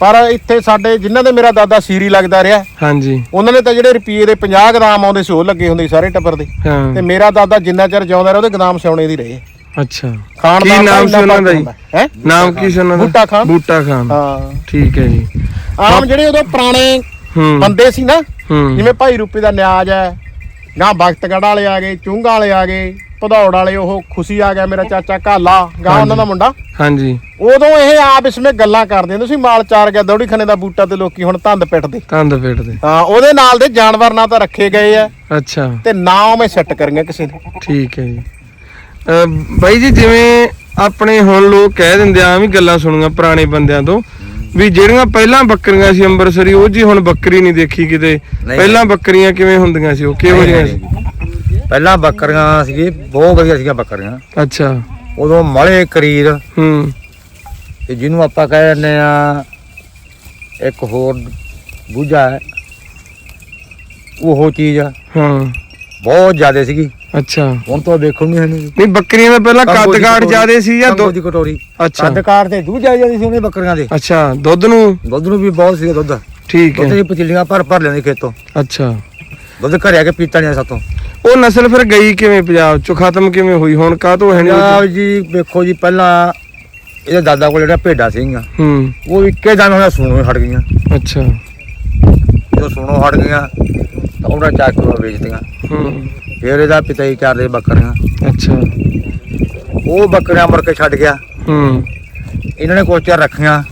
ਪਰ ਇੱਥੇ ਸਾਡੇ ਜਿਨ੍ਹਾਂ ਦੇ ਮੇਰਾ ਦਾਦਾ ਸੀਰੀ ਲੱਗਦਾ ਰਿਹਾ ਹਾਂਜੀ। ਉਹਨਾਂ ਨੇ ਤਾਂ ਜਿਹੜੇ ਰੁਪਈਏ ਦੇ 50 ਗ੍ਰਾਮ ਆਉਂਦੇ ਸੀ ਉਹ ਲੱਗੇ ਹੁੰਦੇ ਸੀ ਸਾਰੇ ਟੱਬਰ ਦੇ। ਤੇ ਹਾਂ ਮੇਰਾ ਦਾਦਾ ਜਿੰਨਾ ਚਿਰ ਜਿਉਂਦਾ ਰਿਹਾ ਉਹਦੇ ਗਦਾਮ ਸਿਉਣੇ ਦੀ ਰਹੇ। ਅੱਛਾ। ਖਾਣ ਕੀ ਦਾ ਨਾਮ ਸੀ ਉਹਨਾਂ ਦਾ ਜੀ? ਹੈ? ਨਾਮ ਕੀ ਸੀ ਉਹਨਾਂ ਦਾ? ਬੂਟਾ ਖਾਨ। ਬੂਟਾ ਖਾਨ। ਹਾਂ। ਠੀਕ ਹੈ ਜੀ। ਆਮ ਜਿਹੜੇ ਉਦੋਂ ਪੁਰਾਣੇ ਹੂੰ। ਬੰਦੇ ਸੀ ਨਾ ਹੂੰ। ਜਿਵੇਂ ਭਾਈ ਰੂਪੇ ਦਾ ਨਿਆਜ ਹੈ ਗਾਂ ਬਖਤਗੜ ਵਾਲੇ ਆ ਗਏ ਚੁੰਗਾ ਵਾਲੇ ਆ ਗਏ ਭਦੌੜ ਵਾਲੇ ਉਹ ਖੁਸ਼ੀ ਆ ਗਿਆ ਮੇਰਾ ਚਾਚਾ ਕਾਲਾ ਗਾਂ ਉਹਨਾਂ ਦਾ ਮੁੰਡਾ। ਹਾਂਜੀ। ਉਦੋਂ ਇਹ ਆਪ ਇਸਮੇ ਗੱਲਾਂ ਕਰਦੇ ਹੁੰਦੇ ਸੀ ਮਾਲ ਚਾਰ ਗਿਆ ਦੌੜੀ ਖਣੇ ਦਾ ਬੂਟਾ ਤੇ ਲੋਕੀ ਹੁਣ ਧੰਦ ਪਿੱਟਦੇ। ਤੰਦ ਪੇਟ ਦੇ ਹਾਂ ਉਹਦੇ ਨਾਲ ਦੇ ਜਾਨਵਰ ਨਾ ਤਾਂ ਰੱਖੇ ਗਏ ਆ। ਅੱਛਾ। ਤੇ ਨਾ ਉਹ ਮੈਂ ਸੈੱਟ ਕਰੀਆਂ ਕਿਸੇ ਨੇ ਠੀਕ ਹੈ ਜੀ। ਬਾਈ ਜੀ ਜਿਵੇਂ ਆਪਣੇ ਹੁਣ ਲੋਕ ਕਹਿ ਦਿੰਦੇ ਆ ਵੀ ਗੱਲਾਂ ਸੁਣੀਆਂ ਪੁਰਾਣੇ ਬੰਦਿਆਂ ਤੋਂ ਵੀ ਜਿਹੜੀਆਂ ਪਹਿਲਾਂ ਬੱਕਰੀਆਂ ਸੀ ਅੰਬਰਸਰੀ ਉਹ ਜੀ ਹੁਣ ਬੱਕਰੀ ਨਹੀਂ ਦੇਖੀ ਕਿਤੇ। ਨਹੀਂ। ਪਹਿਲਾਂ ਬੱਕਰੀਆਂ ਕਿਵੇਂ ਹੁੰਦੀਆਂ ਸੀ ਉਹ ਕਿਹੋ ਜਿਹੀਆਂ ਸੀ? ਪਹਿਲਾਂ ਬੱਕਰੀਆਂ ਸੀਗੀ ਬਹੁਤ ਵਧੀਆ ਸੀਗੀਆਂ ਬੱਕਰੀਆਂ। ਅੱਛਾ। ਉਦੋਂ ਮਲੇ ਕਰੀਰ। ਹੂੰ। ਤੇ ਜਿਹਨੂੰ ਆਪਾਂ ਕਹਿ ਦਿੰਦੇ ਆ ਇੱਕ ਹੋਰ ਬੂਝਾ ਹੈ। ਉਹ ਚੀਜ਼ ਆ, ਹਾਂ। ਬਹੁਤ ਜ਼ਿਆਦਾ ਸੀਗੀ। ਅੱਛਾ। ਹੁਣ ਤਾਂ ਦੇਖਣ ਨੂੰ ਨਹੀਂ ਨਹੀਂ ਬੱਕਰੀਆਂ ਦਾ ਪਹਿਲਾਂ ਕੱਦ ਕਾਠ ਜ਼ਿਆਦੇ ਸੀ ਜਾਂ ਦੁੱਧ? ਦੀ ਕਟੋਰੀ। ਅੱਛਾ। ਕੱਦਕਾਰ ਤੇ ਦੂਧ ਜ਼ਿਆਦਾ ਸੀ ਉਹਨੇ ਬੱਕਰੀਆਂ ਦੇ। ਅੱਛਾ ਦੁੱਧ ਨੂੰ? ਦੁੱਧ ਨੂੰ ਵੀ ਬਹੁਤ ਸੀਗਾ ਦੁੱਧ। ਠੀਕ ਦੁੱਧ ਹੈ ਦੀ ਪਤੀਲੀਆਂ ਭਰ ਭਰ ਲੈਂਦੇ ਖੇਤੋਂ। ਅੱਛਾ। ਦੁੱਧ ਘਰੇ ਆ ਕੇ ਪੀਤਾ ਨਹੀਂ ਸਾਤੋਂ। ਉਹ ਨਸਲ ਫਿਰ ਗਈ ਕਿਵੇਂ ਪੰਜਾਬ ਚੋਂ? ਖਤਮ ਕਿਵੇਂ ਹੋਈ? ਹੁਣ ਕਾਹ ਤੋਂ ਹੈ ਨਹੀਂ ਪੰਜਾਬ ਜੀ ਵੇਖੋ ਜੀ ਪਹਿਲਾਂ ਇਹਦੇ ਦਾਦਾ ਕੋਲ ਜਿਹੜਾ ਭੇਡਾਂ ਸੀਗੀਆਂ ਹੂੰ। ਉਹ ਇੱਕੇ ਦਿਨ ਉਹਨਾਂ ਸੁਣੋ ਹਟ ਗਈਆਂ। ਅੱਛਾ। ਜਦੋਂ ਸੁਣੋ ਹਟ ਗਈਆਂ ਤਾਂ ਉਹਨਾਂ ਚੱਕ ਕੇ ਵੇਚਦੀਆਂ ਹੂੰ। ਫਿਰ ਇਹਦਾ ਪਿਤਾ ਹੀ ਚਾਰ ਦੇ ਬੱਕਰੀਆਂ। ਅੱਛਾ। ਉਹ ਬੱਕਰੀਆਂ ਮੁੜ ਕੇ ਛੱਡ ਗਿਆ। ਹੂੰ। ਇਹਨਾਂ ਨੇ ਕੁਛ ਚਿਰ ਰੱਖੀਆਂ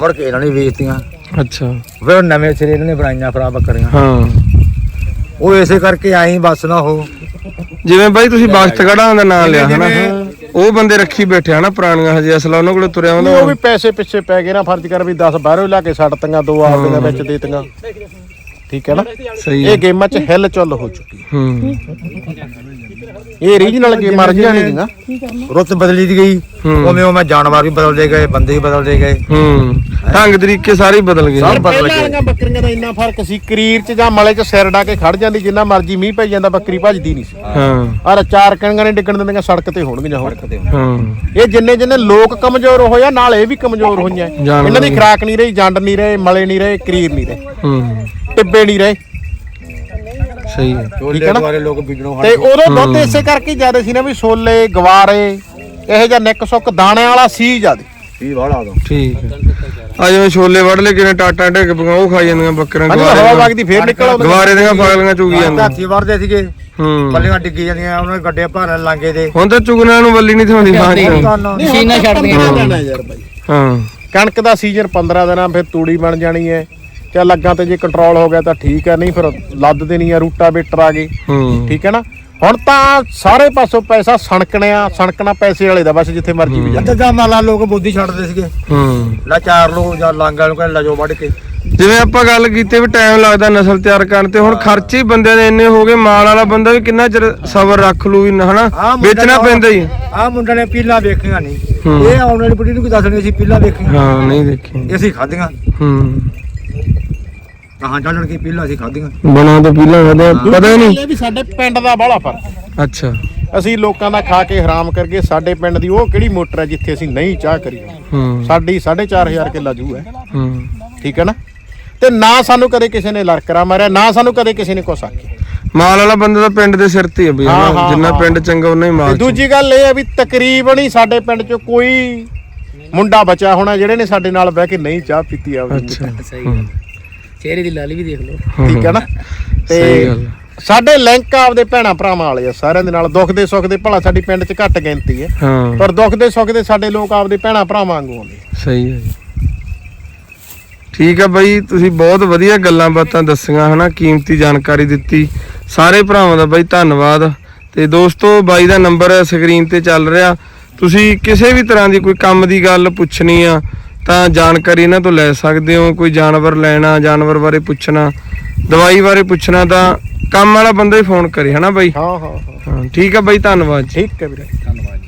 ਮੁੜ ਕੇ ਇਹਨਾਂ ਨੇ ਵੇਚਤੀਆਂ। ਅੱਛਾ। ਫਿਰ ਨਵੇਂ ਸਿਰੇ ਇਹਨਾਂ ਨੇ ਬਣਾਈਆਂ ਫਰਾ ਬੱਕਰੀਆਂ। ਹਾਂ। ਉਹ ਇਸੇ ਕਰਕੇ ਆਈ ਬਸ ਨਾ ਉਹ। ਜਿਵੇਂ ਬਾਈ ਤੁਸੀਂ ਬਖਤਗੜਾਂ ਦਾ ਨਾਮ ਲਿਆ ਹਨਾ? ਉਹ ਬੰਦੇ ਰੱਖੀ ਬੈਠੇ ਹਨਾ ਪੁਰਾਣੀਆਂ ਹਜੇ ਅਸਲਾ ਉਹਨਾਂ ਕੋਲੇ ਤੁਰਿਆ ਨਹੀਂ, ਉਹ ਵੀ ਹੁੰਦਾ ਪੈਸੇ ਪਿੱਛੇ ਪੈ ਗਏ ਨਾ ਫਰਜ਼ ਕਰ ਵੀ 10 ਬਾਹਰੋਂ ਲਾ ਕੇ ਛੱਡ ਤੀਆਂ ਦੋ ਆਪਦੇ ਦੇ ਵਿੱਚ ਦੇ ਤੀਆਂ। ਠੀਕ ਹੈ ਨਾ? ਸਹੀ ਇਹ ਗੇਮਾਂ 'ਚ ਹਿੱਲ ਚੁੱਲ ਹੋ ਚੁੱਕੀ ਹੂੰ। ਇਹ ਰੀਜਨਲ ਗੇਮਾਂ ਰਹੀਆਂ ਨਹੀਂ ਦੀਆਂ ਰੁੱਤ ਬਦਲੀ ਦੀ ਗਈ। ਉਵੇਂ ਉਵੇਂ ਜਾਨਵਰ ਵੀ ਬਦਲਦੇ ਗਏ ਬੰਦੇ ਵੀ ਬਦਲਦੇ ਗਏ। ਹੂੰ। ਢੰਗ ਤਰੀਕੇ ਸਾਰੇ ਹੀ ਬਦਲ ਗਏ। ਸਭ ਬਦਲ ਪਹਿਲਾਂ ਗਏ। ਵਾਲੀਆਂ ਬੱਕਰੀਆਂ ਦਾ ਇੰਨਾ ਫ਼ਰਕ ਸੀ ਕਰੀਰ 'ਚ ਜਾਂ ਮਲੇ 'ਚ ਸਿਰ ਡਾ ਕੇ ਖੜ ਜਾਂਦੀ ਜਿੰਨਾ ਮਰਜ਼ੀ ਮੀਂਹ ਪਈ ਜਾਂਦਾ ਬੱਕਰੀ ਭੱਜਦੀ ਨਹੀਂ ਸੀ। ਹਾਂ। ਆਹ ਚਾਰ ਕਣੀਆਂ ਨੇ ਡਿੱਗਣ ਦਿੰਦੀਆਂ ਸੜਕ ਤੇ ਹੋਣਗੀਆਂ ਹੁਣ ਹਾਂ। ਇਹ ਜਿੰਨੇ ਜਿੰਨੇ ਲੋਕ ਕਮਜ਼ੋਰ ਹੋਇਆ ਨਾਲ ਇਹ ਵੀ ਕਮਜ਼ੋਰ ਹੋਈਆਂ। ਇਹਨਾਂ ਦੀ। ਖਰਾਕ ਨਹੀਂ ਰਹੀ ਜੰਡ ਨਹੀਂ ਰਹੇ ਮਲੇ ਨਹੀਂ ਰਹੇ ਕਰੀਰ ਨਹੀਂ ਰਹੇ। ਹੂੰ। ਟਿੱਬੇ ਨਹੀਂ ਰਹੇ। ਸਹੀ ਹੈ। ਚੋਲੇ ਦੁਆਰੇ ਲੋਕ ਬੀਜਣੋਂ ਹਟ ਤੇ ਉਦੋਂ ਦੁੱਧ ਇਸੇ ਕਰਕੇ ਜ਼ਿਆਦਾ ਸੀ ਨਾ ਵੀ ਸੋਲੇ ਗਵਾਰੇ ਇਹੋ ਜਿਹਾ ਨਿੱਕ ਸੁੱਕ ਦਾਣਿਆਂ ਵਾਲਾ ਸੀ ਜ਼ਿਆਦਾ। ਵੀ ਵਾਲਾ ਉਦੋਂ। ਠੀਕ ਹੈ। ਆ ਜਿਵੇਂ ਛੋਲੇ ਵੱਢ ਲੈ ਕਿਨੇ ਟਾਟਾ ਢਿੱਗ ਪਈਆਂ ਉਹ ਖਾਈ ਜਾਂਦੀਆਂ ਬੱਕਰੀਆਂ ਅੱਜ ਹਵਾ ਗਵਾਰੇ ਵਗਦੀ ਫੇਰ ਨਿਕਲ ਆਉਂਦੀ ਗਵਾਰੇ ਦੀਆਂ ਫਾਗਲੀਆਂ ਚੁਗੀ ਜਾਂਦੀਆਂ। ਹਾਥੀ ਵਰਦੇ ਸੀਗੇ। ਹੂੰ। ਪੱਲੀਆਂ ਡਿੱਗੀ ਜਾਂਦੀਆਂ ਉਹਨਾਂ ਦੇ ਗੱਡੇ ਭਾਰਨ ਲਾਂਗੇ ਦੇ। ਹੁਣ ਤਾਂ ਚੁਗਣਾ ਨੂੰ ਵੱਲੀ ਨਹੀਂ ਥਾਉਂਦੀ ਬਾਅਦ ਚ ਮਸ਼ੀਨਾਂ ਬਾਈ ਹਾਂ। ਕਣਕ ਦਾ ਸੀਜ਼ਨ 15 ਦਿਨਾਂ ਫਿਰ ਤੂੜੀ ਬਣ ਜਾਣੀ ਹੈ। ਚੱਲ ਲੱਗਾ ਤੇ ਜੇ ਕੰਟਰੋਲ ਹੋ ਗਿਆ ਤਾਂ ਠੀਕ ਹੈ ਨਹੀਂ ਫਿਰ ਲੱਦ ਦੇਣੀ ਆ ਰੂਟਾ ਵੇਟਰ ਆ ਗਏ। ਠੀਕ ਹੈ ਨਾ? ਹੁਣ ਤਾਂ ਸਾਰੇ ਪਾਸੋਂ ਪੈਸਾ ਸਣਕਣਿਆ ਸਣਕਣਾ ਪੈਸੇ ਵਾਲੇ ਦਾ ਬਸ ਜਿੱਥੇ ਮਰਜ਼ੀ ਵੀ ਜਾ ਅੱਧਾ ਮਾਲਾ ਲੋਕ ਬੋਦੀ ਛੱਡਦੇ ਸੀਗੇ। ਹੂੰ। ਲੈ ਚਾਰ ਲੋ ਜਾਂ ਲਾਂਗਾ ਨੂੰ ਕਹਿੰਦੇ ਲਜੋ ਵੱਢ ਕੇ। ਜਿਵੇਂ ਆਪਾਂ ਗੱਲ ਕੀਤੀ ਵੀ ਟਾਈਮ ਲੱਗਦਾ ਨਸਲ ਤਿਆਰ ਕਰਨ ਤੇ ਹੁਣ ਖਰਚੇ ਹੀ ਬੰਦਿਆਂ ਦੇ ਇੰਨੇ ਹੋ ਗਏ ਮਾਲ ਵਾਲਾ ਬੰਦਾ ਵੀ ਕਿੰਨਾ ਚਿਰ ਸਬਰ ਰੱਖ ਲੂ ਵੀ ਨਾ, ਹਨਾ ਵੇਚਣਾ ਪੈਂਦਾ ਹੀ। ਆਹ ਮੁੰਡੇ ਨੇ ਪੀਲਾ ਵੇਖੀਆਂ ਨਹੀਂ। ਇਹ ਆਉਣ ਵਾਲੀ ਬੁੱਢੀ ਨੂੰ ਕੀ ਦੱਸਣੀ ਅਸੀਂ ਪੀਲਾ ਵੇਖੀਆਂ। ਹਾਂ ਨਹੀਂ ਦੇਖੀ ਇਹ ਅਸੀਂ ਖਾਧੀਆਂ। ਹੂੰ। ਕਹਾਂ ਚੱਲਣ ਕੀ ਪੀਲਾ ਅਸੀਂ ਖਾਧੀਆਂ? ਬਣਾ ਤਾਂ ਪੀਲਾ ਵਧਿਆ ਪਤਾ ਹੀ ਨਹੀਂ। ਇਹ ਵੀ ਸਾਡੇ ਪਿੰਡ ਦਾ ਬਾਹਲਾ ਫ਼ਰਕ ਅੱਛਾ। ਅਸੀਂ ਲੋਕਾਂ ਦਾ ਖਾ ਕੇ ਹਰਾਮ ਕਰਕੇ ਸਾਡੇ ਪਿੰਡ ਦੀ ਉਹ ਕਿਹੜੀ ਮੋਟਰ ਹੈ ਜਿੱਥੇ ਅਸੀਂ ਨਹੀਂ ਚਾਹ ਕਰੀ? ਹੂੰ। ਸਾਡੀ 4500 ਕਿੱਲਾ ਜੂ ਹੈ। ਹੂੰ। ਠੀਕ ਹੈ ਨਾ? ਤੇ ਨਾ ਸਾਨੂੰ ਕਦੇ ਕਿਸੇ ਨੇ ਲੜਕਰਾ ਮਾਰਿਆ ਨਾ ਸਾਨੂੰ ਕਦੇ ਕਿਸੇ ਨੇ ਕੁਛ ਆਖਿਆ। ਮਾਲ ਵਾਲਾ ਬੰਦਾ ਤਾਂ ਪਿੰਡ ਦੇ ਸਿਰ ਤੇ ਹੀ ਆ ਬਈ ਹਾਂ, ਹਨਾ। ਹਾਂ, ਜਿੰਨਾ ਹਾਂ। ਪਿੰਡ ਚੰਗਾ ਉਹਨਾਂ ਹੀ ਤੇ ਮਾਲ। ਦੂਜੀ ਗੱਲ ਇਹ ਹੈ ਵੀ ਤਕਰੀਬਨ ਹੀ ਸਾਡੇ ਪਿੰਡ 'ਚ ਕੋਈ ਮੁੰਡਾ ਬਚਿਆ ਹੋਣਾ ਜਿਹੜੇ ਨੇ ਸਾਡੇ ਨਾਲ ਬਹਿ ਕੇ ਨਹੀਂ ਚਾਹ ਪੀਤੀ ਆ। ਅੱਛਾ। ਸਹੀ ਹੂੰ। ਚਿਹਰੇ ਦੀ ਲਾਲੀ ਵੀ ਦੇਖ ਲਓ। ਠੀਕ ਹੈ ਨਾ? ਤੇ ਸਾਡੇ ਲਿੰਕ ਆਪਦੇ ਭੈਣਾ ਭਰਾਵਾਂ ਵਾਲੇ ਆ ਸਾਰਿਆਂ ਦੇ ਨਾਲ। ਦੁੱਖ ਦੇ ਸੁੱਖ ਦੇ ਭਲਾ ਸਾਡੀ ਪਿੰਡ 'ਚ ਘੱਟ ਗਿਣਤੀ ਹੈ। ਹਾਂ। ਪਰ ਦੁੱਖ ਦੇ ਸੁੱਖ ਦੇ ਸਾਡੇ ਲੋਕ ਆਪਦੇ ਭੈਣਾ ਭਰਾਵਾਂ ਵਾਂਗੂ ਆਉਂਦੇ ਸਹੀ ਹੈ ਜੀ। ਠੀਕ ਆ ਬਾਈ ਤੁਸੀਂ ਬਹੁਤ ਵਧੀਆ ਗੱਲਾਂ ਬਾਤਾਂ ਦੱਸੀਆਂ ਹਨਾ? ਕੀਮਤੀ ਜਾਣਕਾਰੀ ਦਿੱਤੀ। ਸਾਰੇ ਭਰਾਵਾਂ ਦਾ ਬਾਈ ਧੰਨਵਾਦ। ਤੇ ਦੋਸਤੋ ਬਾਈ ਦਾ ਨੰਬਰ ਸਕਰੀਨ ਤੇ ਚੱਲ ਰਿਹਾ। ਤੁਸੀਂ ਕਿਸੇ ਵੀ ਤਰ੍ਹਾਂ ਦੀ ਕੋਈ ਕੰਮ ਦੀ ਗੱਲ ਪੁੱਛਣੀ ਆ ਤਾਂ ਜਾਣਕਾਰੀ ਇਹਨਾਂ ਤੋਂ ਲੈ ਸਕਦੇ ਹੋ ਕੋਈ ਜਾਨਵਰ ਲੈਣਾ ਜਾਨਵਰ ਬਾਰੇ ਪੁੱਛਣਾ ਦਵਾਈ ਬਾਰੇ ਪੁੱਛਣਾ ਤਾਂ ਕੰਮ ਵਾਲਾ ਬੰਦਾ ਹੀ ਫੋਨ ਕਰੇ ਹਨਾ ਬਾਈ? ਹਾਂ ਹਾਂ ਹਾਂ। ਠੀਕ ਆ ਬਾਈ ਧੰਨਵਾਦ ਜੀ। ਠੀਕ ਹੈ ਵੀਰੇ ਧੰਨਵਾਦ